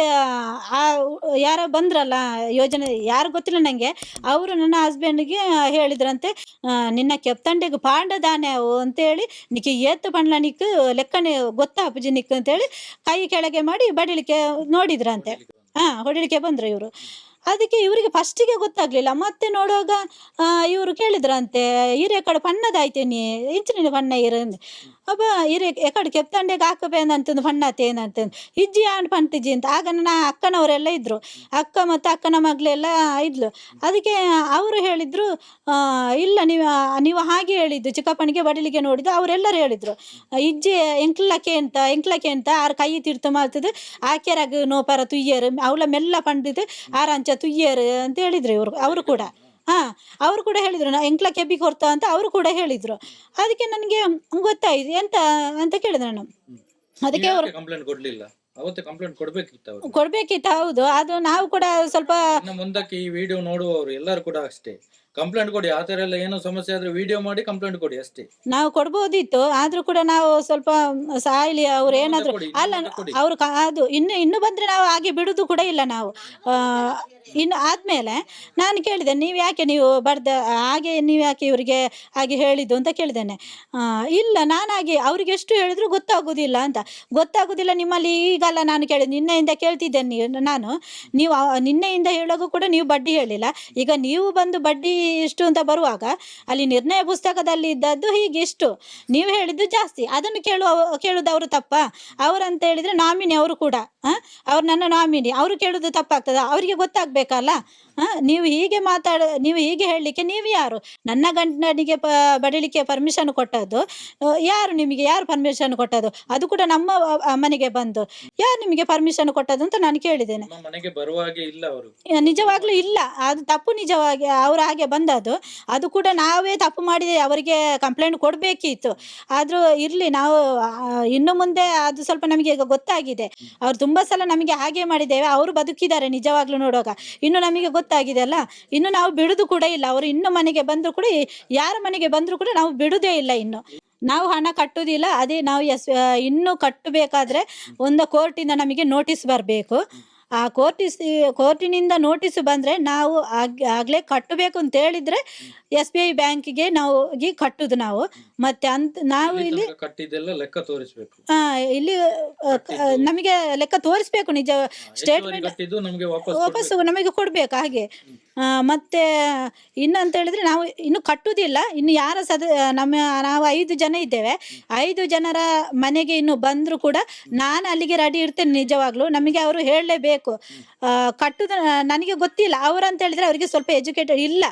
ಆ, ಯಾರೋ ಬಂದ್ರಲ್ಲ, ಯೋಜನೆ, ಯಾರು ಗೊತ್ತಿಲ್ಲ ನನಗೆ ಅವರು ನನ್ನ ಹಸ್ಬೆಂಡ್ಗೆ ಹೇಳಿದ್ರಂತೆ ನಿನ್ನ ಕೆಪ್ತಂಡೆಗೆ ಪಾಂಡದಾನೆ ಅವು ಅಂತೇಳಿ ನಿಕ್ಕೆ ಏತ್ತು ಪಂಡ್ಲ ನಿಕ್ಕು ಲೆಕ್ಕನೆ ಗೊತ್ತಾ ಅಪ್ಪಜಿ ನಿಕ್ಕು ಅಂತೇಳಿ, ಕೈ ಕೆಳಗೆ ಮಾಡಿ ಬಡಿಲಿಕ್ಕೆ ನೋಡಿದ್ರಂತೆ. ಹಾ, ಹೊಡಿಲಿಕ್ಕೆ ಬಂದ್ರು ಇವರು. ಅದಕ್ಕೆ ಇವರಿಗೆ ಫಸ್ಟಿಗೆ ಗೊತ್ತಾಗ್ಲಿಲ್ಲ. ಮತ್ತೆ ನೋಡುವಾಗ ಇವರು ಕೇಳಿದ್ರಂತೆ ಹಿರೇ ಕಡೆ ಪಣ್ಣದಾಯ್ತೇನಿ, ಇಂಚಿನ ಪಣ್ಣ ಇರಂದು ಅಬ್ಬ, ಇರಿ ಎಕಡೆ ಕೆಪ್ತಂಡೆಗೆ ಹಾಕಬೇನ ಅಂತಂದು ಅಂತಂದು ಇಜ್ಜಿ ಆಂಡ್ ಪಂತಿಜ್ಜಿ ಅಂತ. ಆಗ ನನ್ನ ಅಕ್ಕನವರೆಲ್ಲ ಇದ್ದರು ಅಕ್ಕ ಮತ್ತು ಅಕ್ಕನ ಮಗಳೆಲ್ಲ ಇದ್ಲು. ಅದಕ್ಕೆ ಅವರು ಹೇಳಿದ್ರು ಇಲ್ಲ, ನೀವು ನೀವು ಹಾಗೆ ಹೇಳಿದ್ದು. ಚಿಕ್ಕಪ್ಪನಿಗೆ ಬಡಿಲಿಗೆ ನೋಡಿದ್ದು ಅವರೆಲ್ಲರೂ ಹೇಳಿದ್ರು. ಇಜ್ಜಿ, ಎಂಕ್ಲಕ್ಕೆ ಅಂತ ಎಂಕ್ಲಕ್ಕೆ ಅಂತ ಆರು ಕೈ ತಿರ್ತು ಮಾಡ್ತದೆ ಆಕೆರಾಗ ನೋಪಾರ, ತುಯ್ಯರು, ಅವಳ ಮೆಲ್ಲ ಪಂಡಿದ್ದು ಆರಂಚ ತುಯ್ಯರು ಅಂತ ಹೇಳಿದ್ರು ಇವರು, ಅವರು ಕೂಡ. ಹಾ ಅವರು ಕೂಡ ಹೇಳಿದ್ರು ನಾ ಎಂಕ್ಲ ಕೆಬ್ಬಿಗೆ ಕೊಡ್ತಾ ಅಂತ ಅವರು ಕೂಡ ಹೇಳಿದ್ರು. ಅದಕ್ಕೆ ನನಗೆ ಗೊತ್ತಾಯ್ತು ಎಂತ ಅಂತ ಕೇಳಿದೆ ನಾನು. ಅದಕ್ಕೆ ಅವರು ಕಂಪ್ಲೇಂಟ್ ಕೊಡ್ಲಿಲ್ಲ? ಅವತ್ತು ಕಂಪ್ಲೇಂಟ್ ಕೊಡ್ಬೇಕಿತ್ತು ಅವರು. ಕೊಡ್ಬೇಕಿತ್ತು ಹೌದು. ಅದು ನಾವು ಕೂಡ ಸ್ವಲ್ಪ ಇನ್ನು ಮುಂದಕ್ಕೆ ಈ ವಿಡಿಯೋ ನೋಡುವವರು ಎಲ್ಲರೂ ಕೂಡ ಅಷ್ಟೇ. ಕಂಪ್ಲೇಂಟ್ ಕೊಡಿ ಆ ತರ ಎಲ್ಲ ಏನೋ ಸಮಸ್ಯೆ ಆದ್ರೆ ವಿಡಿಯೋ ಮಾಡಿ ಕಂಪ್ಲೇಂಟ್ ಕೊಡಿ ಅಷ್ಟೇ. ನಾವು ಕೊಡ್ಬೋದಿತ್ತು ಆದ್ರೂ ಕೂಡ ನಾವು ಸ್ವಲ್ಪ ಸಾಯಿಲಿ ಅವ್ರು ಏನಾದ್ರು ಕೊಡಿ, ಅಲ್ಲ ಕೊಡಿ. ಅವ್ರು ಕ- ಅದು ಇನ್ನು ಇನ್ನು ಬಂದ್ರೆ ನಾವು ಹಾಗೆ ಬಿಡುದು ಕೂಡ ಇಲ್ಲ ನಾವು. ಆ, ಇನ್ನು ಆದ್ಮೇಲೆ ನಾನು ಕೇಳಿದೆ ನೀವು ಯಾಕೆ ನೀವು ಬರ್ದ ಹಾಗೆ ನೀವು ಯಾಕೆ ಇವರಿಗೆ ಹಾಗೆ ಹೇಳಿದ್ದು? ಅಂತ ಕೇಳಿದ್ದೇನೆ. ಆ, ಇಲ್ಲ ನಾನಾಗಿ ಅವ್ರಿಗೆ ಎಷ್ಟು ಹೇಳಿದ್ರು ಗೊತ್ತಾಗೋದಿಲ್ಲ ಅಂತ. ಗೊತ್ತಾಗೋದಿಲ್ಲ ನಿಮ್ಮಲ್ಲಿ ಈಗಲ್ಲ ನಾನು ಕೇಳಿದೆ ನಿನ್ನೆಯಿಂದ ಕೇಳ್ತಿದ್ದೇನೆ ನೀವು ನಾನು. ನೀವು ಆ- ನಿನ್ನೆಯಿಂದ ಹೇಳುವಾಗ ಕೂಡ ನೀವು ಬಡ್ಡಿ ಹೇಳಿಲ್ಲ. ಈಗ ನೀವು ಬಂದು ಬಡ್ಡಿ ಇಷ್ಟು ಅಂತ ಬರುವಾಗ ಅಲ್ಲಿ ನಿರ್ಣಯ ಪುಸ್ತಕದಲ್ಲಿ ಇದ್ದದ್ದು ಹೀಗೆ ಇಷ್ಟು ನೀವು ಹೇಳಿದ್ದು ಜಾಸ್ತಿ. ಅದನ್ನು ಕೇಳುವ ಕೇಳುದು ಅವರು ತಪ್ಪ. ಅವರಂತ ಹೇಳಿದ್ರೆ ನಾಮಿನಿ ಅವರು ಕೂಡ ಆ? ಅವ್ರು ನನ್ನ ನಾಮಿನಿ. ಅವರು ಕೇಳುದು ತಪ್ಪಾಗ್ತದ? ಅವರಿಗೆ ಗೊತ್ತಾಗ್ಬೇಕಲ್ಲ? ನೀವು ಹೀಗೆ ಮಾತಾಡ ನೀವು ಹೀಗೆ ಹೇಳಲಿಕ್ಕೆ ನೀವು ಯಾರು? ನನ್ನ ಗಂಡನಿಗೆ ಪ ಬಡಿಲಿಕ್ಕೆ ಪರ್ಮಿಷನ್ ಕೊಟ್ಟದ್ದು ಯಾರು ನಿಮಗೆ? ಯಾರು ಪರ್ಮಿಷನ್ ಕೊಟ್ಟದ್ದು? ಅದು ಕೂಡ ನಮ್ಮ ಮನೆಗೆ ಬಂದು. ಯಾರು ನಿಮಗೆ ಪರ್ಮಿಷನ್ ಕೊಟ್ಟದ್ದು ಅಂತ ನಾನು ಕೇಳಿದ್ದೇನೆ. ನಿಜವಾಗ್ಲೂ ಇಲ್ಲ. ಅದು ತಪ್ಪು ನಿಜವಾಗಿ ಅವ್ರು ಹಾಗೆ ಬಂದದ್ದು. ಅದು ಕೂಡ ನಾವೇ ತಪ್ಪು ಮಾಡಿದೆ, ಅವರಿಗೆ ಕಂಪ್ಲೇಂಟ್ ಕೊಡಬೇಕಿತ್ತು. ಆದರೂ ಇರಲಿ, ನಾವು ಇನ್ನು ಮುಂದೆ ಅದು ಸ್ವಲ್ಪ ನಮಗೆ ಈಗ ಗೊತ್ತಾಗಿದೆ. ಅವ್ರು ತುಂಬ ಸಲ ನಮಗೆ ಹಾಗೆ ಮಾಡಿದ್ದೇವೆ, ಅವರು ಬದುಕಿದ್ದಾರೆ ನಿಜವಾಗ್ಲೂ ನೋಡುವಾಗ. ಇನ್ನು ನಮಗೆ ಗೊತ್ತಾಗಿದೆ ಅಲ್ಲ? ಇನ್ನು ನಾವು ಬಿಡುದು ಕೂಡ ಇಲ್ಲ. ಅವರು ಇನ್ನು ಮನೆಗೆ ಬಂದರೂ ಕೂಡ, ಯಾರ ಮನೆಗೆ ಬಂದರೂ ಕೂಡ ನಾವು ಬಿಡುದೇ ಇಲ್ಲ ಇನ್ನು. ನಾವು ಹಣ ಕಟ್ಟುವುದಿಲ್ಲ ಅದೇ ನಾವು ಎಸ್ ಇನ್ನು ಕಟ್ಟಬೇಕಾದ್ರೆ ಒಂದು ಕೋರ್ಟಿಂದ ನಮಗೆ ನೋಟಿಸ್ ಬರಬೇಕು. ಆ ಕೋರ್ಟಿಸ್ ಕೋರ್ಟಿನಿಂದ ನೋಟಿಸ್ ಬಂದರೆ ನಾವು ಆಗ್ ಆಗಲೇ ಕಟ್ಟಬೇಕು ಅಂತ ಹೇಳಿದರೆ ಎಸ್ ಬಿ ಐ ಬ್ಯಾಂಕಿಗೆ ನಾವು ಹೋಗಿ ಕಟ್ಟುದು ನಾವು. ಮತ್ತೆ ಅಂತ ನಾವು ಇಲ್ಲಿ ಕಟ್ಟಿದ್ದೆಲ್ಲ ಲೆಕ್ಕ ತೋರಿಸಬೇಕು. ಆ, ಇಲ್ಲಿ ಆ, ಕ- ನಮಗೆ ಲೆಕ್ಕ ತೋರಿಸ್ಬೇಕು ನಿಜ ಸ್ಟೇಟ್ಮೆಂಟ್ ಕಟ್ಟಿದ್ದು ನಮ್ಗೆ ವಾಪಸ್ ವಾಪಸ್ಸು ನಮಗೆ ಕೊಡ್ಬೇಕು ಹಾಗೆ. ಆ, ಮತ್ತೆ ಅಂತ ಹೇಳಿದ್ರೆ ನಾವು ಇನ್ನು ಕಟ್ಟುವುದಿಲ್ಲ ಇನ್ನು ಯಾರ ಸದ ನಮ್ಮ ನಾವು ಐದು ಜನ ಇದ್ದೇವೆ. ಐದು ಜನರ ಮನೆಗೆ ಇನ್ನು ಬಂದರೂ ಕೂಡ ನಾನು ಅಲ್ಲಿಗೆ ರೆಡಿ ಇರ್ತೇನೆ ನಿಜವಾಗ್ಲೂ. ನಮಗೆ ಅವರು ಹೇಳಲೇಬೇಕು. ಕಟ್ಟುದ, ನನಗೆ ಗೊತ್ತಿಲ್ಲ. ಅವರಂತ ಹೇಳಿದ್ರೆ ಅವರಿಗೆ ಸ್ವಲ್ಪ ಎಜುಕೇಟೆಡ್ ಇಲ್ಲ.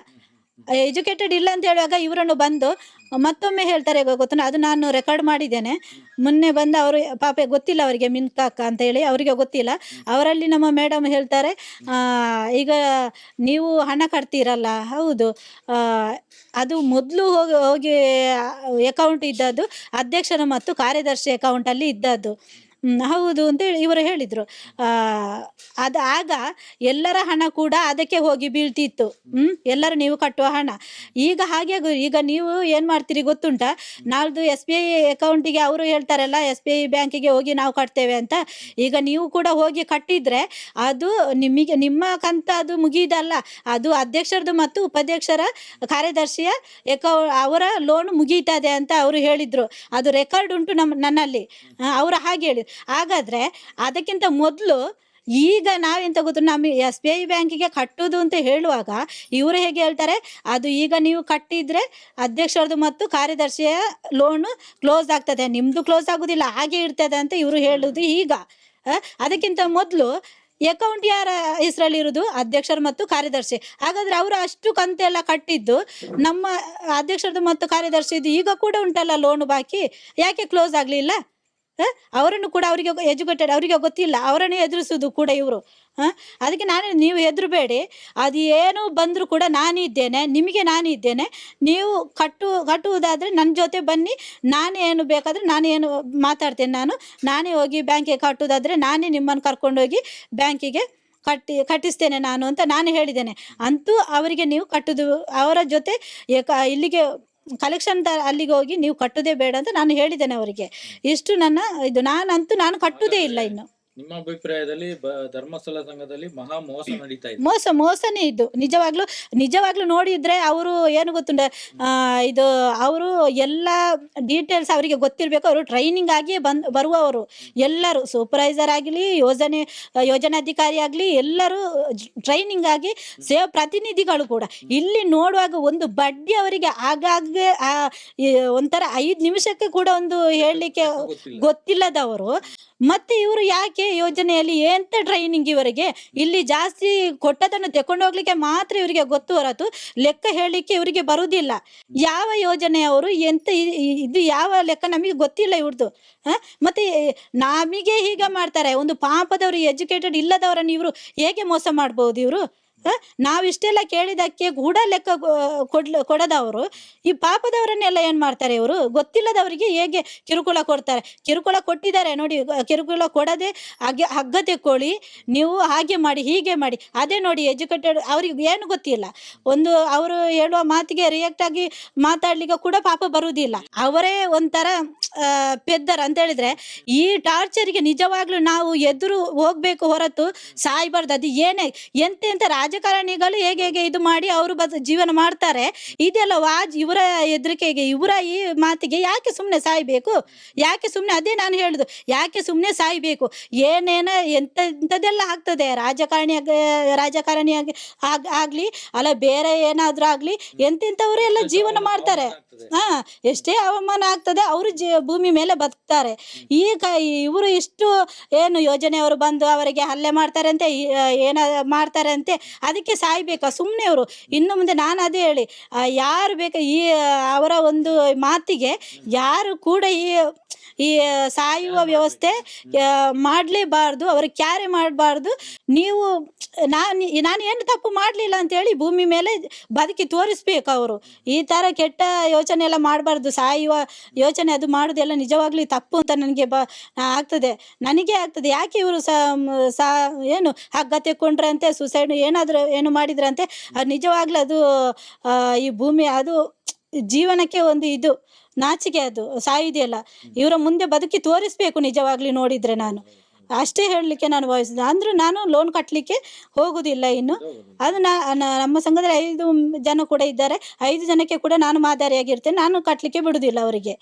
ಎಜುಕೇಟೆಡ್ ಇಲ್ಲ ಅಂತ ಹೇಳುವಾಗ ಇವರನ್ನು ಬಂದು ಮತ್ತೊಮ್ಮೆ ಹೇಳ್ತಾರೆ ಗೊತ್ತಾ ಅದು ನಾನು ರೆಕಾರ್ಡ್ ಮಾಡಿದ್ದೇನೆ. ಮೊನ್ನೆ ಬಂದು ಅವರು, ಪಾಪ ಗೊತ್ತಿಲ್ಲ ಅವರಿಗೆ ಮಿನ್ಕಾಕ ಅಂತ ಹೇಳಿ, ಅವರಿಗೆ ಗೊತ್ತಿಲ್ಲ. ಅವರಲ್ಲಿ ನಮ್ಮ ಮೇಡಮ್ ಹೇಳ್ತಾರೆ ಈಗ ನೀವು ಹಣ ಕಟ್ತೀರಲ್ಲ? ಹೌದು. ಅದು ಮೊದಲು ಹೋಗಿ ಹೋಗಿ ಅಕೌಂಟ್ ಇದ್ದದ್ದು ಅಧ್ಯಕ್ಷರ ಮತ್ತು ಕಾರ್ಯದರ್ಶಿ ಅಕೌಂಟಲ್ಲಿ ಇದ್ದದ್ದು. ಹೌದು ಅಂತೇಳಿ ಇವರು ಹೇಳಿದರು. ಅದು ಆಗ ಎಲ್ಲರ ಹಣ ಕೂಡ ಅದಕ್ಕೆ ಹೋಗಿ ಬೀಳ್ತಿತ್ತು. ಹ್ಮ್. ಎಲ್ಲರೂ ನೀವು ಕಟ್ಟುವ ಹಣ. ಈಗ ಹಾಗೆ ಈಗ ನೀವು ಏನು ಮಾಡ್ತೀರಿ ಗೊತ್ತುಂಟ? ನಾಳ್ದು ಎಸ್ ಬಿ ಐ ಅಕೌಂಟಿಗೆ ಅವರು ಹೇಳ್ತಾರಲ್ಲ ಎಸ್ ಬಿ ಐ ಬ್ಯಾಂಕಿಗೆ ಹೋಗಿ ನಾವು ಕಟ್ತೇವೆ ಅಂತ. ಈಗ ನೀವು ಕೂಡ ಹೋಗಿ ಕಟ್ಟಿದ್ರೆ ಅದು ನಿಮಗೆ ನಿಮ್ಮ ಕಂತ ಅದು ಮುಗಿದಲ್ಲ. ಅದು ಅಧ್ಯಕ್ಷರದು ಮತ್ತು ಉಪಾಧ್ಯಕ್ಷರ ಕಾರ್ಯದರ್ಶಿಯ ಎಕೌ ಅವರ ಲೋನ್ ಮುಗೀತದೆ ಅಂತ ಅವರು ಹೇಳಿದ್ರು. ಅದು ರೆಕಾರ್ಡ್ ಉಂಟು ನಮ್ಮ ನನ್ನಲ್ಲಿ. ಅವರು ಹಾಗೆ ಹೇಳಿ ಹಾಗಾದ್ರೆ ಅದಕ್ಕಿಂತ ಮೊದಲು ಈಗ ನಾವೆಂತ ಗೊತ್ತು ನಮ್ಮ ಎಸ್ ಬಿ ಐ ಬ್ಯಾಂಕಿಗೆ ಕಟ್ಟೋದು ಅಂತ ಹೇಳುವಾಗ ಇವರು ಹೇಗೆ ಹೇಳ್ತಾರೆ, ಅದು ಈಗ ನೀವು ಕಟ್ಟಿದ್ರೆ ಅಧ್ಯಕ್ಷರದು ಮತ್ತು ಕಾರ್ಯದರ್ಶಿಯ ಲೋನು ಕ್ಲೋಸ್ ಆಗ್ತದೆ ನಿಮ್ಮದು ಕ್ಲೋಸ್ ಆಗೋದಿಲ್ಲ, ಹಾಗೆ ಇರ್ತದೆ ಅಂತ ಇವರು ಹೇಳುದು ಈಗ. ಅದಕ್ಕಿಂತ ಮೊದಲು ಅಕೌಂಟ್ ಯಾರ ಹೆಸರಲ್ಲಿ ಇರುದು? ಅಧ್ಯಕ್ಷರು ಮತ್ತು ಕಾರ್ಯದರ್ಶಿ. ಹಾಗಾದ್ರೆ ಅವರು ಅಷ್ಟು ಕಂತೆಲ್ಲ ಕಟ್ಟಿದ್ದು ನಮ್ಮ ಅಧ್ಯಕ್ಷರದು ಮತ್ತು ಕಾರ್ಯದರ್ಶಿದು ಈಗ ಕೂಡ ಉಂಟಲ್ಲ ಲೋನು ಬಾಕಿ? ಯಾಕೆ ಕ್ಲೋಸ್ ಆಗಲಿಲ್ಲ? ಅವರನ್ನು ಕೂಡ ಅವರಿಗೆ ಎಜುಕೇಟೆಡ್, ಅವರಿಗೆ ಗೊತ್ತಿಲ್ಲ, ಅವರನ್ನು ಎದುರಿಸೋದು ಕೂಡ ಇವರು. ಹಾಂ? ಅದಕ್ಕೆ ನಾನು ನೀವು ಹೆದರಬೇಡಿ. ಅದು ಏನು ಬಂದರೂ ಕೂಡ ನಾನಿದ್ದೇನೆ ನಿಮಗೆ ನಾನು ಇದ್ದೇನೆ. ನೀವು ಕಟ್ಟು, ಕಟ್ಟುವುದಾದರೆ ನನ್ನ ಜೊತೆ ಬನ್ನಿ, ನಾನೇ ಏನು ಬೇಕಾದರೆ ನಾನು ಏನು ಮಾತಾಡ್ತೇನೆ ನಾನು. ನಾನೇ ಹೋಗಿ ಬ್ಯಾಂಕಿಗೆ ಕಟ್ಟುವುದಾದರೆ ನಾನೇ ನಿಮ್ಮನ್ನು ಕರ್ಕೊಂಡೋಗಿ ಬ್ಯಾಂಕಿಗೆ ಕಟ್ಟಿ, ಕಟ್ಟಿಸ್ತೇನೆ ನಾನು ಅಂತ ನಾನು ಹೇಳಿದ್ದೇನೆ. ಅಂತೂ ಅವರಿಗೆ ನೀವು ಕಟ್ಟುದು, ಅವರ ಜೊತೆ ಇಲ್ಲಿಗೆ ಕಲೆಕ್ಷನ್ ಅಲ್ಲಿಗೆ ಹೋಗಿ ನೀವು ಕಟ್ಟುದೇ ಬೇಡ ಅಂತ ನಾನು ಹೇಳಿದ್ದೇನೆ ಅವರಿಗೆ. ಇಷ್ಟು ನನ್ನ, ಇದು ನಾನಂತೂ ನಾನು ಕಟ್ಟುವುದೇ ಇಲ್ಲ ಇನ್ನು. ನಿಮ್ಮ ಅಭಿಪ್ರಾಯದಲ್ಲಿ ಧರ್ಮಸ್ಥಳ ಸಂಘದಲ್ಲಿ ಮಹಾ ಮೋಸ ನಡೀತಾ ಇದೆ. ಮೋಸ ಮೋಸನೇ ಇದು. ನಿಜವಾಗ್ಲೂ ನಿಜವಾಗ್ಲೂ ನೋಡಿದ್ರೆ ಅವರು ಏನು ಗೊತ್ತುಂಡ ಇದು ಅವರು ಎಲ್ಲ ಡೀಟೇಲ್ಸ್ ಅವರಿಗೆ ಗೊತ್ತಿರಬೇಕು. ಅವರು ಟ್ರೈನಿಂಗ್ ಆಗಿ ಬಂದ್ ಬರುವವರು. ಎಲ್ಲರೂ ಸೂಪರ್ವೈಸರ್ ಆಗಲಿ ಯೋಜನೆ ಯೋಜನಾಧಿಕಾರಿ ಆಗಲಿ ಎಲ್ಲರೂ ಟ್ರೈನಿಂಗ್ ಆಗಿ ಸೇವಾ ಪ್ರತಿನಿಧಿಗಳು ಕೂಡ. ಇಲ್ಲಿ ನೋಡುವಾಗ ಒಂದು ಬಡ್ಡಿ ಅವರಿಗೆ ಆಗಾಗ್ಗೆ ಒಂಥರ ಐದು ನಿಮಿಷಕ್ಕೆ ಕೂಡ ಒಂದು ಹೇಳಲಿಕ್ಕೆ ಗೊತ್ತಿಲ್ಲದವರು. ಮತ್ತೆ ಇವರು ಯಾಕೆ ಯೋಜನೆಯಲ್ಲಿ ಎಂತ ಟ್ರೈನಿಂಗ್ ಇವರಿಗೆ? ಇಲ್ಲಿ ಜಾಸ್ತಿ ಕೊಟ್ಟದನ್ನು ತಕೊಂಡು ಹೋಗ್ಲಿಕ್ಕೆ ಮಾತ್ರ ಇವರಿಗೆ ಗೊತ್ತು ಹೊರತು ಲೆಕ್ಕ ಹೇಳಲಿಕ್ಕೆ ಇವರಿಗೆ ಬರುವುದಿಲ್ಲ ಯಾವ ಯೋಜನೆಯವರು ಎಂತ ಇದು ಯಾವ ಲೆಕ್ಕ ನಮಗೆ ಗೊತ್ತಿಲ್ಲ ಇವ್ರದ್ದು? ಮತ್ತೆ ನಮಗೆ ಹೀಗೆ ಮಾಡ್ತಾರೆ. ಒಂದು ಪಾಪದವರು ಎಜುಕೇಟೆಡ್ ಇಲ್ಲದವರನ್ನು ಇವರು ಹೇಗೆ ಮೋಸ ಮಾಡ್ಬೋದು ಇವರು? ನಾವಿಷ್ಟೆಲ್ಲ ಕೇಳಿದಕ್ಕೆ ಕೂಡ ಲೆಕ್ಕ ಕೊಡದವರು. ಈ ಪಾಪದವರನ್ನೆಲ್ಲ ಏನ್ ಮಾಡ್ತಾರೆ ಇವರು? ಗೊತ್ತಿಲ್ಲದವರಿಗೆ ಹೇಗೆ ಕಿರುಕುಳ ಕೊಡ್ತಾರೆ? ಕಿರುಕುಳ ಕೊಟ್ಟಿದ್ದಾರೆ ನೋಡಿ, ಕಿರುಕುಳ ಕೊಡದೆ ಹಾಗೆ ಹಗ್ಗ ತೆಕ್ಕೊಳ್ಳಿ ನೀವು ಹಾಗೆ ಮಾಡಿ, ಹೀಗೆ ಮಾಡಿ. ಅದೇ ನೋಡಿ ಎಜುಕೇಟೆಡ್, ಅವ್ರಿಗೆ ಏನು ಗೊತ್ತಿಲ್ಲ. ಒಂದು ಅವರು ಹೇಳುವ ಮಾತಿಗೆ ರಿಯಾಕ್ಟ್ ಆಗಿ ಮಾತಾಡ್ಲಿಕ್ಕೆ ಕೂಡ ಪಾಪ ಬರುವುದಿಲ್ಲ ಅವರೇ ಒಂಥರ ಪೆದ್ದರ್ ಅಂತ ಹೇಳಿದ್ರೆ, ಈ ಟಾರ್ಚರ್ಗೆ ನಿಜವಾಗ್ಲೂ ನಾವು ಎದುರು ಹೋಗ್ಬೇಕು ಹೊರತು ಸಾಯ್ಬಾರ್ದು. ಅದು ಏನೇ, ಎಂತೆಂತ ರಾಜಕಾರಣಿಗಳು ಹೇಗೆ ಹೇಗೆ ಇದು ಮಾಡಿ ಅವರು ಬದ ಜೀವನ ಮಾಡ್ತಾರೆ. ಇದೆಲ್ಲ ವಾಜ್ ಇವರ ಹೆದರಿಕೆಗೆ ಇವರ ಈ ಮಾತಿಗೆ ಯಾಕೆ ಸುಮ್ಮನೆ ಸಾಯ್ಬೇಕು? ಯಾಕೆ ಸುಮ್ಮನೆ ಅದೇ ನಾನು ಹೇಳುದು ಯಾಕೆ ಸುಮ್ಮನೆ ಸಾಯ್ಬೇಕು? ಏನೇನ ಎಂತ ಎಂಥದ್ದೆಲ್ಲ ಆಗ್ತದೆ. ರಾಜಕಾರಣಿ ರಾಜಕಾರಣಿ ಆಗಿ ಆಗ್- ಆಗ್ಲಿ ಅಲ್ಲ ಬೇರೆ ಏನಾದ್ರೂ ಆಗ್ಲಿ ಎಂತೆಂಥವ್ರು ಎಲ್ಲ ಜೀವನ ಮಾಡ್ತಾರೆ. ಹಾ ಎಷ್ಟೇ ಅವಮಾನ ಆಗ್ತದೆ ಅವರು ಭೂಮಿ ಮೇಲೆ ಬದುಕ್ತಾರೆ. ಈಗ ಇವರು ಇಷ್ಟು ಏನು ಯೋಜನೆಯವರು ಬಂದು ಅವರಿಗೆ ಹಲ್ಲೆ ಮಾಡ್ತಾರೆ ಅಂತೆ ಏನ ಮಾಡ್ತಾರೆ ಅಂತೆ ಅದಕ್ಕೆ ಸಾಯ್ಬೇಕಾ? ಸುಮ್ಮನೆ ಅವರು ಇನ್ನು ಮುಂದೆ ನಾನು ಅದೇ ಹೇಳಿ ಯಾರು ಬೇಕಾ ಈ ಅವರ ಒಂದು ಮಾತಿಗೆ ಯಾರು ಕೂಡ ಈ ಈ ಸಾಯುವ ವ್ಯವಸ್ಥೆ ಮಾಡಲೇಬಾರ್ದು ಅವ್ರಿಗೆ ಕ್ಯಾರೆ ಮಾಡಬಾರ್ದು. ನೀವು ನಾನು ನಾನು ಏನು ತಪ್ಪು ಮಾಡಲಿಲ್ಲ ಅಂತೇಳಿ ಭೂಮಿ ಮೇಲೆ ಬದುಕಿ ತೋರಿಸ್ಬೇಕು ಅವರು. ಈ ಥರ ಕೆಟ್ಟ ಯೋಚನೆ ಎಲ್ಲ ಮಾಡಬಾರ್ದು. ಸಾಯುವ ಯೋಚನೆ ಅದು ಮಾಡೋದೆಲ್ಲ ನಿಜವಾಗ್ಲೂ ತಪ್ಪು ಅಂತ ನನಗೆ ಬ ಆಗ್ತದೆ. ನನಗೆ ಆಗ್ತದೆ. ಯಾಕೆ ಇವರು ಸಾ ಸಾ ಏನು ಹಗ್ಗ ತೆಕ್ಕೊಂಡ್ರಂತೆ ಸುಸೈಡ್ ಏನಾದರೂ ಏನು ಮಾಡಿದ್ರಂತೆ, ಅದು ನಿಜವಾಗ್ಲೂ ಅದು ಈ ಭೂಮಿ ಅದು ಜೀವನಕ್ಕೆ ಒಂದು ಇದು, ನಾಚಿಕೆ ಅದು, ಸಾಯಿದೆಯಲ್ಲ. ಇವರ ಮುಂದೆ ಬದುಕಿ ತೋರಿಸ್ಬೇಕು ನಿಜವಾಗ್ಲಿ ನೋಡಿದ್ರೆ ನಾನು. ಅಷ್ಟೇ ಹೇಳಲಿಕ್ಕೆ ನಾನು ಭಾವಿಸಿದೆ ಅಂದ್ರೆ ನಾನು ಲೋನ್ ಕಟ್ಟಲಿಕ್ಕೆ ಹೋಗುದಿಲ್ಲ ಇನ್ನು. ಅದು ನಮ್ಮ ಸಂಘದಲ್ಲಿ ಐದು ಜನ ಕೂಡ ಇದ್ದಾರೆ. ಐದು ಜನಕ್ಕೆ ಕೂಡ ನಾನು ಮಾದರಿಯಾಗಿರ್ತೇನೆ. ನಾನು ಕಟ್ಟಲಿಕ್ಕೆ ಬಿಡುದಿಲ್ಲ ಅವರಿಗೆ.